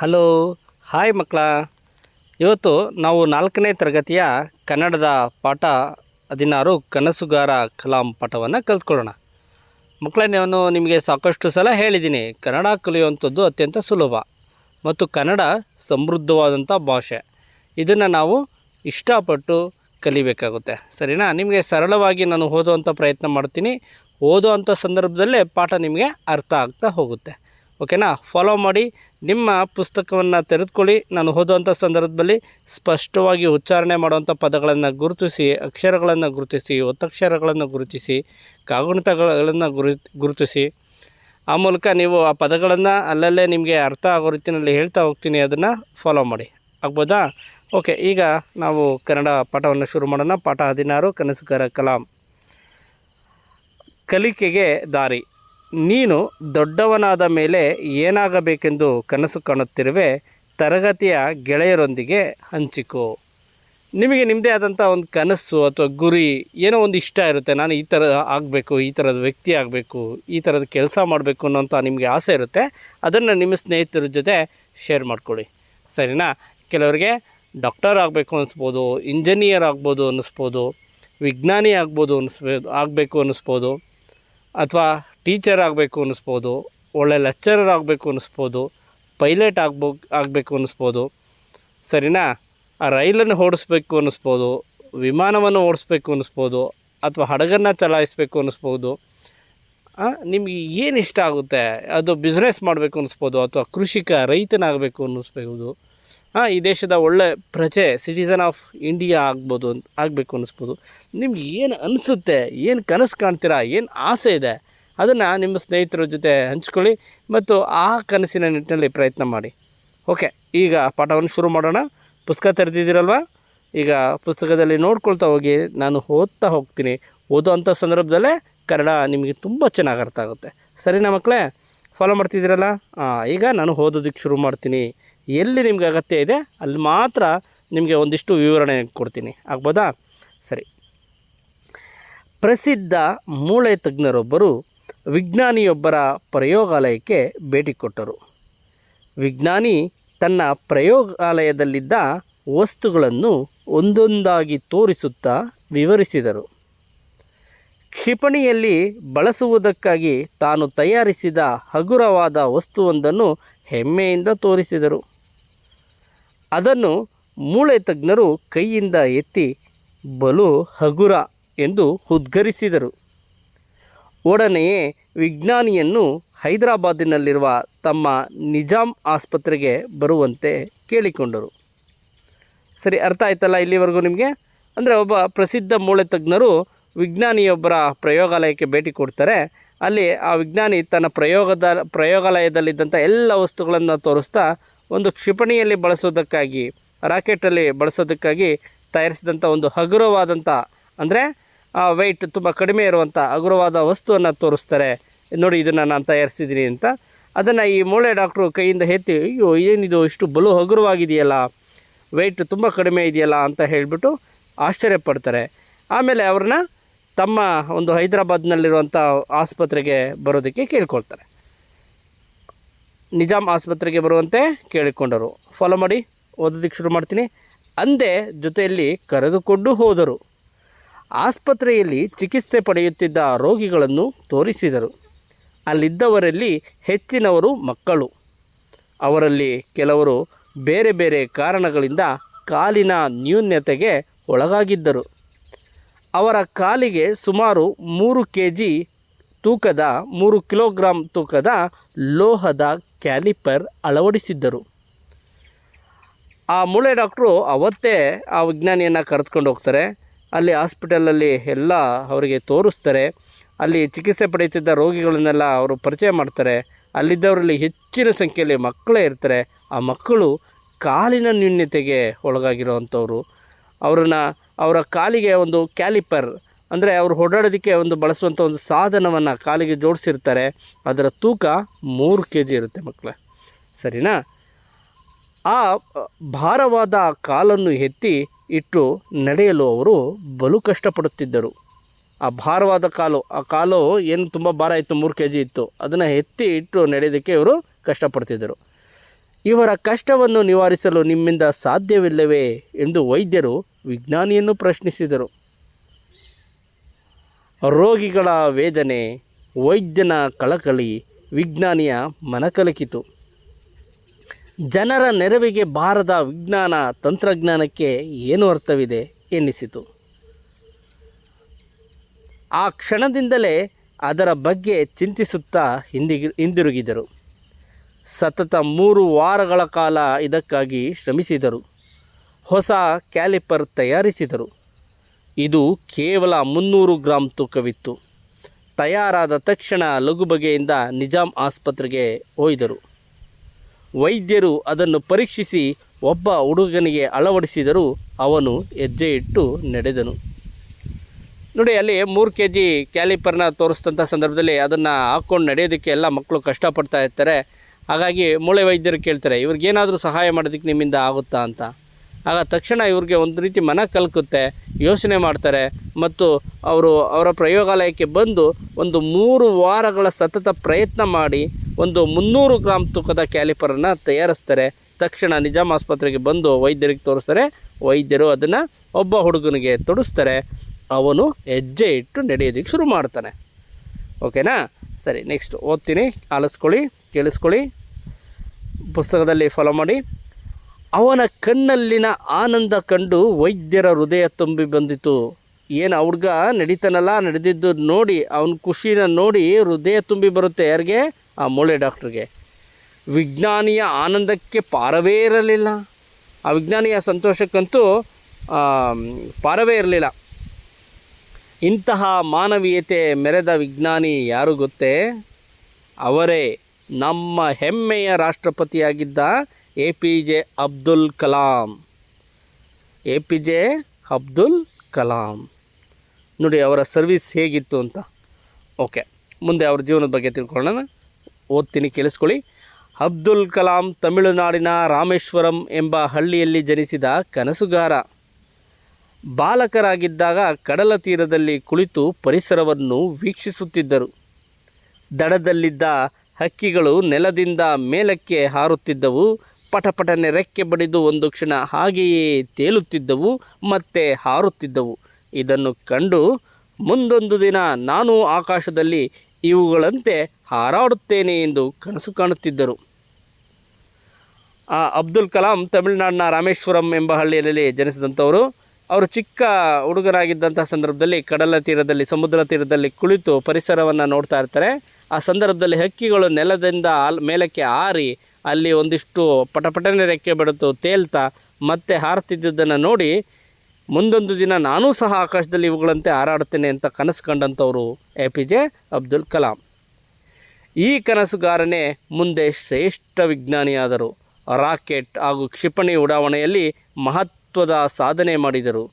Hello, hi ಮಕ್ಕಳ. ಇವತ್ತು ನಾವು ನಾಲ್ಕನೇ ತರಗತಿಯ ಕನ್ನಡದ ಪಾಠ ಹದಿನಾರು ಕನಸುಗಾರ ಕಲಾಂ ಪಾಠವನ್ನು ಕಲ್ತ್ಕೊಳ್ಳೋಣ. ಮಕ್ಕಳೇ, ನಾನು ನಿಮಗೆ ಸಾಕಷ್ಟು ಸಲ ಹೇಳಿದ್ದೀನಿ, ಕನ್ನಡ ಕಲಿಯುವಂಥದ್ದು ಅತ್ಯಂತ ಸುಲಭ ಮತ್ತು ಕನ್ನಡ ಸಮೃದ್ಧವಾದಂಥ ಭಾಷೆ. ಇದನ್ನು ನಾವು ಇಷ್ಟಪಟ್ಟು ಕಲಿಬೇಕಾಗುತ್ತೆ. ಸರಿನಾ? ನಿಮಗೆ ಸರಳವಾಗಿ ನಾನು ಓದುವಂಥ ಪ್ರಯತ್ನ ಮಾಡ್ತೀನಿ. ಓದುವಂಥ ಸಂದರ್ಭದಲ್ಲೇ ಪಾಠ ನಿಮಗೆ ಅರ್ಥ ಆಗ್ತಾ ಹೋಗುತ್ತೆ. ಓಕೆನಾ? ಫಾಲೋ ಮಾಡಿ, ನಿಮ್ಮ ಪುಸ್ತಕವನ್ನು ತೆರೆದುಕೊಳ್ಳಿ. ನಾನು ಓದುವಂಥ ಸಂದರ್ಭದಲ್ಲಿ ಸ್ಪಷ್ಟವಾಗಿ ಉಚ್ಚಾರಣೆ ಮಾಡುವಂಥ ಪದಗಳನ್ನು ಗುರುತಿಸಿ, ಅಕ್ಷರಗಳನ್ನು ಗುರುತಿಸಿ, ಒತ್ತಕ್ಷರಗಳನ್ನು ಗುರುತಿಸಿ, ಕಾಗುಣಿತಗಳನ್ನು ಗುರು, ಗುರುತಿಸಿ. ಆ ಮೂಲಕ ನೀವು ಆ ಪದಗಳನ್ನು ಅಲ್ಲಲ್ಲೇ ನಿಮಗೆ ಅರ್ಥ ಆಗೋ ರೀತಿಯಲ್ಲಿ ಹೇಳ್ತಾ ಹೋಗ್ತೀನಿ. ಅದನ್ನು ಫಾಲೋ ಮಾಡಿ. ಆಗ್ಬೋದಾ? ಓಕೆ, ಈಗ ನಾವು ಕನ್ನಡ ಪಾಠವನ್ನು ಶುರು ಮಾಡೋಣ. ಪಾಠ ಹದಿನಾರು, ಕನಸುಗಾರ ಕಲಾಂ. ಕಲಿಕೆಗೆ ದಾರಿ. ನೀನು ದೊಡ್ಡವನಾದ ಮೇಲೆ ಏನಾಗಬೇಕೆಂದು ಕನಸು ಕಾಣುತ್ತಿರುವೆ, ತರಗತಿಯ ಗೆಳೆಯರೊಂದಿಗೆ ಹಂಚಿಕೋ. ನಿಮಗೆ ನಿಮ್ಮದೇ ಆದಂಥ ಒಂದು ಕನಸು ಅಥವಾ ಗುರಿ, ಏನೋ ಒಂದು ಇಷ್ಟ ಇರುತ್ತೆ, ನಾನು ಈ ಥರ ಆಗಬೇಕು, ಈ ಥರದ ವ್ಯಕ್ತಿ ಆಗಬೇಕು, ಈ ಥರದ ಕೆಲಸ ಮಾಡಬೇಕು ಅನ್ನೋಂಥ ನಿಮಗೆ ಆಸೆ ಇರುತ್ತೆ, ಅದನ್ನು ನಿಮ್ಮ ಸ್ನೇಹಿತರ ಜೊತೆ ಶೇರ್ ಮಾಡಿಕೊಳ್ಳಿ. ಸರಿನಾ? ಕೆಲವರಿಗೆ ಡಾಕ್ಟರ್ ಆಗಬೇಕು ಅನ್ನಿಸ್ಬೋದು ಇಂಜಿನಿಯರ್ ಆಗ್ಬೋದು ಅನ್ನಿಸ್ಬೋದು ವಿಜ್ಞಾನಿ ಆಗ್ಬೋದು ಅನ್ನಿಸ್ಬೋದು ಆಗಬೇಕು ಅನ್ನಿಸ್ಬೋದು ಅಥವಾ ಟೀಚರ್ ಆಗಬೇಕು ಅನ್ನಿಸ್ಬೋದು, ಒಳ್ಳೆ ಲೆಕ್ಚರರ್ ಆಗಬೇಕು ಅನ್ನಿಸ್ಬೋದು, ಪೈಲಟ್ ಆಗ್ಬೋ, ಆಗಬೇಕು ಅನ್ನಿಸ್ಬೋದು. ಸರಿನಾ? ಆ ರೈಲನ್ನು ಓಡಿಸ್ಬೇಕು ಅನ್ನಿಸ್ಬೋದು, ವಿಮಾನವನ್ನು ಓಡಿಸ್ಬೇಕು ಅನ್ನಿಸ್ಬೋದು, ಅಥವಾ ಹಡಗನ್ನು ಚಲಾಯಿಸಬೇಕು ಅನ್ನಿಸ್ಬೋದು. ನಿಮಗೆ ಏನು ಇಷ್ಟ ಆಗುತ್ತೆ? ಅದು ಬಿಸ್ನೆಸ್ ಮಾಡಬೇಕು ಅನ್ನಿಸ್ಬೋದು, ಅಥವಾ ಕೃಷಿಕ ರೈತನಾಗಬೇಕು ಅನ್ನಿಸ್ಬೋದು. ಹಾಂ ಈ ದೇಶದ ಒಳ್ಳೆ ಪ್ರಜೆ ಸಿಟಿಸನ್ ಆಫ್ ಇಂಡಿಯಾ ಆಗ್ಬೋದು, ಆಗಬೇಕು ಅನ್ನಿಸ್ಬೋದು. ನಿಮ್ಗೆ ಏನು ಅನಿಸುತ್ತೆ? ಏನು ಕನಸು ಕಾಣ್ತೀರಾ? ಏನು ಆಸೆ ಇದೆ? ಅದನ್ನು ನಿಮ್ಮ ಸ್ನೇಹಿತರ ಜೊತೆ ಹಂಚ್ಕೊಳ್ಳಿ ಮತ್ತು ಆ ಕನಸಿನ ನಿಟ್ಟಿನಲ್ಲಿ ಪ್ರಯತ್ನ ಮಾಡಿ. ಓಕೆ, ಈಗ ಪಾಠವನ್ನು ಶುರು ಮಾಡೋಣ. ಪುಸ್ತಕ ತೆರೆದಿದ್ದೀರಲ್ವ? ಈಗ ಪುಸ್ತಕದಲ್ಲಿ ನೋಡ್ಕೊಳ್ತಾ ಹೋಗಿ, ನಾನು ಓದ್ತಾ ಹೋಗ್ತೀನಿ. ಓದೋವಂಥ ಸಂದರ್ಭದಲ್ಲೇ ಕನ್ನಡ ನಿಮಗೆ ತುಂಬ ಚೆನ್ನಾಗಿ ಅರ್ಥ ಆಗುತ್ತೆ. ಸರಿನಾ ಮಕ್ಕಳೇ ಫಾಲೋ ಮಾಡ್ತಿದ್ದೀರಲ್ಲ? ಈಗ ನಾನು ಓದೋದಕ್ಕೆ ಶುರು ಮಾಡ್ತೀನಿ. ಎಲ್ಲಿ ನಿಮ್ಗೆ ಅಗತ್ಯ ಇದೆ, ಅಲ್ಲಿ ಮಾತ್ರ ನಿಮಗೆ ಒಂದಿಷ್ಟು ವಿವರಣೆ ಕೊಡ್ತೀನಿ. ಆಗ್ಬೋದಾ? ಸರಿ. ಪ್ರಸಿದ್ಧ ಮೂಳೆ ತಜ್ಞರೊಬ್ಬರು ವಿಜ್ಞಾನಿಯೊಬ್ಬರ ಪ್ರಯೋಗಾಲಯಕ್ಕೆ ಭೇಟಿ ಕೊಟ್ಟರು. ವಿಜ್ಞಾನಿ ತನ್ನ ಪ್ರಯೋಗಾಲಯದಲ್ಲಿದ್ದ ವಸ್ತುಗಳನ್ನು ಒಂದೊಂದಾಗಿ ತೋರಿಸುತ್ತಾ ವಿವರಿಸಿದರು. ಕ್ಷಿಪಣಿಯಲ್ಲಿ ಬಳಸುವುದಕ್ಕಾಗಿ ತಾನು ತಯಾರಿಸಿದ ಹಗುರವಾದ ವಸ್ತುವೊಂದನ್ನು ಹೆಮ್ಮೆಯಿಂದ ತೋರಿಸಿದರು. ಅದನ್ನು ಮೂಳೆ ತಜ್ಞರು ಕೈಯಿಂದ ಎತ್ತಿ, ಬಲು ಹಗುರ ಎಂದು ಉದ್ಗರಿಸಿದರು. ಒಡನೆಯೇ ವಿಜ್ಞಾನಿಯನ್ನು ಹೈದರಾಬಾದಿನಲ್ಲಿರುವ ತಮ್ಮ ನಿಜಾಮ್ ಆಸ್ಪತ್ರೆಗೆ ಬರುವಂತೆ ಕೇಳಿಕೊಂಡರು. ಸರಿ, ಅರ್ಥ ಆಯ್ತಲ್ಲ ಇಲ್ಲಿವರೆಗೂ ನಿಮಗೆ? ಅಂದರೆ ಒಬ್ಬ ಪ್ರಸಿದ್ಧ ಮೂಳೆ ತಜ್ಞರು ವಿಜ್ಞಾನಿಯೊಬ್ಬರ ಪ್ರಯೋಗಾಲಯಕ್ಕೆ ಭೇಟಿ ಕೊಡ್ತಾರೆ. ಅಲ್ಲಿ ಆ ವಿಜ್ಞಾನಿ ತನ್ನ ಪ್ರಯೋಗದ, ಪ್ರಯೋಗಾಲಯದಲ್ಲಿದ್ದಂಥ ಎಲ್ಲ ವಸ್ತುಗಳನ್ನು ತೋರಿಸ್ತಾ ಒಂದು ಕ್ಷಿಪಣಿಯಲ್ಲಿ ಬಳಸೋದಕ್ಕಾಗಿ, ರಾಕೆಟಲ್ಲಿ ಬಳಸೋದಕ್ಕಾಗಿ ತಯಾರಿಸಿದಂಥ ಒಂದು ಹಗುರವಾದಂಥ, ಅಂದರೆ ವೆಯ್ಟ್ ತುಂಬ ಕಡಿಮೆ ಇರುವಂಥ ಹಗುರವಾದ ವಸ್ತುವನ್ನು ತೋರಿಸ್ತಾರೆ. ನೋಡಿ, ಇದನ್ನು ನಾನು ತಯಾರಿಸಿದ್ದೀನಿ ಅಂತ. ಅದನ್ನು ಈ ಮೂಳೆ ಡಾಕ್ಟ್ರು ಕೈಯಿಂದ ಎತ್ತಿ, ಅಯ್ಯೋ, ಏನಿದು? ಇಷ್ಟು ಬಲು ಹಗುರವಾಗಿದೆಯಲ್ಲ. ವೆಯ್ಟ್ ತುಂಬ ಕಡಿಮೆ ಇದೆಯಲ್ಲ ಅಂತ ಹೇಳಿಬಿಟ್ಟು ಆಶ್ಚರ್ಯಪಡ್ತಾರೆ. ಆಮೇಲೆ ಅವ್ರನ್ನ ತಮ್ಮ ಒಂದು ಹೈದರಾಬಾದ್ನಲ್ಲಿರುವಂಥ ಆಸ್ಪತ್ರೆಗೆ ಬರೋದಕ್ಕೆ ಕೇಳ್ಕೊಳ್ತಾರೆ. ನಿಜಾಮ್ ಆಸ್ಪತ್ರೆಗೆ ಬರುವಂತೆ ಕೇಳಿಕೊಂಡರು. ಫಾಲೋ ಮಾಡಿ, ಓದೋದಕ್ಕೆ ಶುರು ಮಾಡ್ತೀನಿ. ಅಂದೇ ಜೊತೆಯಲ್ಲಿ ಕರೆದುಕೊಂಡು ಹೋದರು. ಆಸ್ಪತ್ರೆಯಲ್ಲಿ ಚಿಕಿತ್ಸೆ ಪಡೆಯುತ್ತಿದ್ದ ರೋಗಿಗಳನ್ನು ತೋರಿಸಿದರು. ಅಲ್ಲಿದ್ದವರಲ್ಲಿ ಹೆಚ್ಚಿನವರು ಮಕ್ಕಳು. ಅವರಲ್ಲಿ ಕೆಲವರು ಬೇರೆ ಬೇರೆ ಕಾರಣಗಳಿಂದ ಕಾಲಿನ ನ್ಯೂನ್ಯತೆಗೆ ಒಳಗಾಗಿದ್ದರು. ಅವರ ಕಾಲಿಗೆ ಸುಮಾರು ಮೂರು ಕೆ ಜಿ ತೂಕದ, ಮೂರು ಕಿಲೋಗ್ರಾಂ ತೂಕದ ಲೋಹದ ಕ್ಯಾಲಿಪರ್ ಅಳವಡಿಸಿದ್ದರು. ಆ ಮೂಳೆ ಡಾಕ್ಟ್ರು ಅವತ್ತೇ ಆ ವಿಜ್ಞಾನಿಯನ್ನು ಕರೆದುಕೊಂಡು ಹೋಗ್ತಾರೆ. ಅಲ್ಲಿ ಹಾಸ್ಪಿಟಲಲ್ಲಿ ಎಲ್ಲ ಅವರಿಗೆ ತೋರಿಸ್ತಾರೆ. ಅಲ್ಲಿ ಚಿಕಿತ್ಸೆ ಪಡೆಯುತ್ತಿದ್ದ ರೋಗಿಗಳನ್ನೆಲ್ಲ ಅವರು ಪರಿಚಯ ಮಾಡ್ತಾರೆ. ಅಲ್ಲಿದ್ದವರಲ್ಲಿ ಹೆಚ್ಚಿನ ಸಂಖ್ಯೆಯಲ್ಲಿ ಮಕ್ಕಳೇ ಇರ್ತಾರೆ. ಆ ಮಕ್ಕಳು ಕಾಲಿನ ನ್ಯೂನ್ಯತೆಗೆ ಒಳಗಾಗಿರೋವಂಥವ್ರು. ಅವರನ್ನು ಅವರ ಕಾಲಿಗೆ ಒಂದು ಕ್ಯಾಲಿಪರ್, ಅಂದರೆ ಅವರು ಓಡಾಡೋದಕ್ಕೆ ಒಂದು ಬಳಸುವಂಥ ಒಂದು ಸಾಧನವನ್ನು ಕಾಲಿಗೆ ಜೋಡಿಸಿರ್ತಾರೆ. ಅದರ ತೂಕ ಮೂರು ಕೆ ಜಿ ಇರುತ್ತೆ ಮಕ್ಕಳೇ. ಸರಿನಾ? ಆ ಭಾರವಾದ ಕಾಲನ್ನು ಎತ್ತಿ ಇಟ್ಟು ನಡೆಯಲು ಅವರು ಬಲು ಕಷ್ಟಪಡುತ್ತಿದ್ದರು. ಆ ಭಾರವಾದ ಕಾಲು, ಆ ಕಾಲು ಏನು ತುಂಬ ಭಾರ ಇತ್ತು, ಮೂರು ಕೆ ಜಿ ಇತ್ತು, ಅದನ್ನು ಎತ್ತಿ ಇಟ್ಟು ನಡೆಯೋದಕ್ಕೆ ಇವರು ಕಷ್ಟಪಡ್ತಿದ್ದರು ಇವರ ಕಷ್ಟವನ್ನು ನಿವಾರಿಸಲು ನಿಮ್ಮಿಂದ ಸಾಧ್ಯವಿಲ್ಲವೇ ಎಂದು ವೈದ್ಯರು ವಿಜ್ಞಾನಿಯನ್ನು ಪ್ರಶ್ನಿಸಿದರು. ರೋಗಿಗಳ ವೇದನೆ, ವೈದ್ಯನ ಕಳಕಳಿ, ವಿಜ್ಞಾನಿಯ ಮನಕಲಕಿತು. ಜನರ ನೆರವಿಗೆ ಬಾರದ ವಿಜ್ಞಾನ ತಂತ್ರಜ್ಞಾನಕ್ಕೆ ಏನು ಅರ್ಥವಿದೆ ಎನ್ನಿಸಿತು. ಆ ಕ್ಷಣದಿಂದಲೇ ಅದರ ಬಗ್ಗೆ ಚಿಂತಿಸುತ್ತಾ ಹಿಂದಿಗಿ ಹಿಂದಿರುಗಿದರು. ಸತತ ಮೂರು ವಾರಗಳ ಕಾಲ ಇದಕ್ಕಾಗಿ ಶ್ರಮಿಸಿದರು. ಹೊಸ ಕ್ಯಾಲಿಪರ್ ತಯಾರಿಸಿದರು. ಇದು ಕೇವಲ ಮುನ್ನೂರು ಗ್ರಾಂ ತೂಕವಿತ್ತು. ತಯಾರಾದ ತಕ್ಷಣ ಲಘು ಬಗೆಯಿಂದ ನಿಜಾಮ್ ಆಸ್ಪತ್ರೆಗೆ ಒಯ್ದರು. ವೈದ್ಯರು ಅದನ್ನು ಪರೀಕ್ಷಿಸಿ ಒಬ್ಬ ಹುಡುಗನಿಗೆ ಅಳವಡಿಸಿದರೂ ಅವನು ಹೆಜ್ಜೆ ಇಟ್ಟು ನಡೆದನು. ನೋಡಿ, ಅಲ್ಲಿ ಮೂರು ಕೆ ಜಿ ಕ್ಯಾಲಿಪರ್ನ ತೋರಿಸಿದಂಥ ಸಂದರ್ಭದಲ್ಲಿ ಅದನ್ನು ಹಾಕ್ಕೊಂಡು ನಡೆಯೋದಕ್ಕೆ ಎಲ್ಲ ಮಕ್ಕಳು ಕಷ್ಟಪಡ್ತಾ ಇರ್ತಾರೆ. ಹಾಗಾಗಿ ಮೂಳೆ ವೈದ್ಯರು ಕೇಳ್ತಾರೆ, ಇವ್ರಿಗೇನಾದರೂ ಸಹಾಯ ಮಾಡೋದಕ್ಕೆ ನಿಮ್ಮಿಂದ ಆಗುತ್ತಾ? ಅಂತ. ಆಗ ತಕ್ಷಣ ಇವ್ರಿಗೆ ಒಂದು ರೀತಿ ಮನ ಕಲ್ಕುತ್ತೆ, ಯೋಚನೆ ಮಾಡ್ತಾರೆ ಮತ್ತು ಅವರು ಅವರ ಪ್ರಯೋಗಾಲಯಕ್ಕೆ ಬಂದು ಒಂದು ಮೂರು ವಾರಗಳ ಸತತ ಪ್ರಯತ್ನ ಮಾಡಿ ಒಂದು ಮುನ್ನೂರು ಗ್ರಾಮ್ ತೂಕದ ಕ್ಯಾಲಿಪರನ್ನು ತಯಾರಿಸ್ತಾರೆ. ತಕ್ಷಣ ನಿಜಾಮ್ ಆಸ್ಪತ್ರೆಗೆ ಬಂದು ವೈದ್ಯರಿಗೆ ತೋರಿಸ್ತಾರೆ. ವೈದ್ಯರು ಅದನ್ನು ಒಬ್ಬ ಹುಡುಗನಿಗೆ ತೊಡಿಸ್ತಾರೆ. ಅವನು ಹೆಜ್ಜೆ ಇಟ್ಟು ನಡೆಯೋದಕ್ಕೆ ಶುರು ಮಾಡ್ತಾನೆ. ಓಕೆನಾ? ಸರಿ ನೆಕ್ಸ್ಟ್ ಓದ್ತೀನಿ. ಆಲಿಸ್ಕೊಳ್ಳಿ, ಕೇಳಿಸ್ಕೊಳ್ಳಿ. ಪುಸ್ತಕದಲ್ಲಿ ಫಾಲೋ ಮಾಡಿ. ಅವನ ಕಣ್ಣಲ್ಲಿನ ಆನಂದ ಕಂಡು ವೈದ್ಯರ ಹೃದಯ ತುಂಬಿ ಬಂದಿತು. ಏನು ಆ ಹುಡುಗ ನಡೀತಾನಲ್ಲ, ನಡೆದಿದ್ದು ನೋಡಿ, ಅವನ ಖುಷಿನ ನೋಡಿ ಹೃದಯ ತುಂಬಿ ಬರುತ್ತೆ ಯಾರಿಗೆ? ಆ ಮೂಳೆ ಡಾಕ್ಟ್ರಿಗೆ. ವಿಜ್ಞಾನಿಯ ಆನಂದಕ್ಕೆ ಪಾರವೇ ಇರಲಿಲ್ಲ. ಆ ವಿಜ್ಞಾನಿಯ ಸಂತೋಷಕ್ಕಂತೂ ಪಾರವೇ ಇರಲಿಲ್ಲ. ಇಂತಹ ಮಾನವೀಯತೆ ಮೆರೆದ ವಿಜ್ಞಾನಿ ಯಾರು ಗೊತ್ತೇ? ಅವರೇ ನಮ್ಮ ಹೆಮ್ಮೆಯ ರಾಷ್ಟ್ರಪತಿಯಾಗಿದ್ದ A P J Abdul Kalam. A P J Abdul Kalam. ನೋಡಿ, ಅವರ ಸರ್ವಿಸ್ ಹೇಗಿತ್ತು ಅಂತ. ಓಕೆ, ಮುಂದೆ ಅವ್ರ ಜೀವನದ ಬಗ್ಗೆ ತಿಳ್ಕೊಳ್ಳೋಣ. ಓದ್ತೀನಿ, ಕೇಳಿಸ್ಕೊಳ್ಳಿ. ಅಬ್ದುಲ್ ಕಲಾಂ ತಮಿಳುನಾಡಿನ ರಾಮೇಶ್ವರಂ ಎಂಬ ಹಳ್ಳಿಯಲ್ಲಿ ಜನಿಸಿದ ಕನಸುಗಾರ. ಬಾಲಕರಾಗಿದ್ದಾಗ ಕಡಲ ತೀರದಲ್ಲಿ ಕುಳಿತು ಪರಿಸರವನ್ನು ವೀಕ್ಷಿಸುತ್ತಿದ್ದರು. ದಡದಲ್ಲಿದ್ದ ಹಕ್ಕಿಗಳು ನೆಲದಿಂದ ಮೇಲಕ್ಕೆ ಹಾರುತ್ತಿದ್ದವು. ಪಟಪಟನೆ ರೆಕ್ಕೆ ಬಡಿದು ಒಂದು ಕ್ಷಣ ಹಾಗೆಯೇ ತೇಲುತ್ತಿದ್ದವು, ಮತ್ತೆ ಹಾರುತ್ತಿದ್ದವು. ಇದನ್ನು ಕಂಡು ಮುಂದೊಂದು ದಿನ ನಾನು ಆಕಾಶದಲ್ಲಿ ಇವುಗಳಂತೆ ಹಾರಾಡುತ್ತೇನೆ ಎಂದು ಕನಸು ಕಾಣುತ್ತಿದ್ದರು. ಆ ಅಬ್ದುಲ್ ಕಲಾಂ ತಮಿಳುನಾಡಿನ ರಾಮೇಶ್ವರಂ ಎಂಬ ಹಳ್ಳಿಯಲ್ಲಿ ಜನಿಸಿದಂಥವರು. ಅವರು ಚಿಕ್ಕ ಹುಡುಗರಾಗಿದ್ದಂಥ ಸಂದರ್ಭದಲ್ಲಿ ಕಡಲ ತೀರದಲ್ಲಿ, ಸಮುದ್ರ ತೀರದಲ್ಲಿ ಕುಳಿತು ಪರಿಸರವನ್ನು ನೋಡ್ತಾ ಇರ್ತಾರೆ. ಆ ಸಂದರ್ಭದಲ್ಲಿ ಹಕ್ಕಿಗಳು ನೆಲದಿಂದ ಮೇಲಕ್ಕೆ ಹಾರಿ ಅಲ್ಲಿ ಒಂದಿಷ್ಟು ಪಟಪಟನೆ ರೆಕ್ಕೆ ಬಿಡುತ್ತು ತೇಲ್ತಾ ಮತ್ತೆ ಹಾರುತ್ತಿದ್ದುದನ್ನು ನೋಡಿ ಮುಂದೊಂದು ದಿನ ನಾನೂ ಸಹ ಆಕಾಶದಲ್ಲಿ ಇವುಗಳಂತೆ ಹಾರಾಡುತ್ತೇನೆ ಅಂತ ಕನಸು ಕಂಡಂಥವರು A P J Abdul Kalam. ಈ ಕನಸುಗಾರನೇ ಮುಂದೆ ಶ್ರೇಷ್ಠ ವಿಜ್ಞಾನಿಯಾದರು. ರಾಕೆಟ್ ಹಾಗೂ ಕ್ಷಿಪಣಿ ಉಡಾವಣೆಯಲ್ಲಿ ಮಹತ್ವದ ಸಾಧನೆ ಮಾಡಿದರು.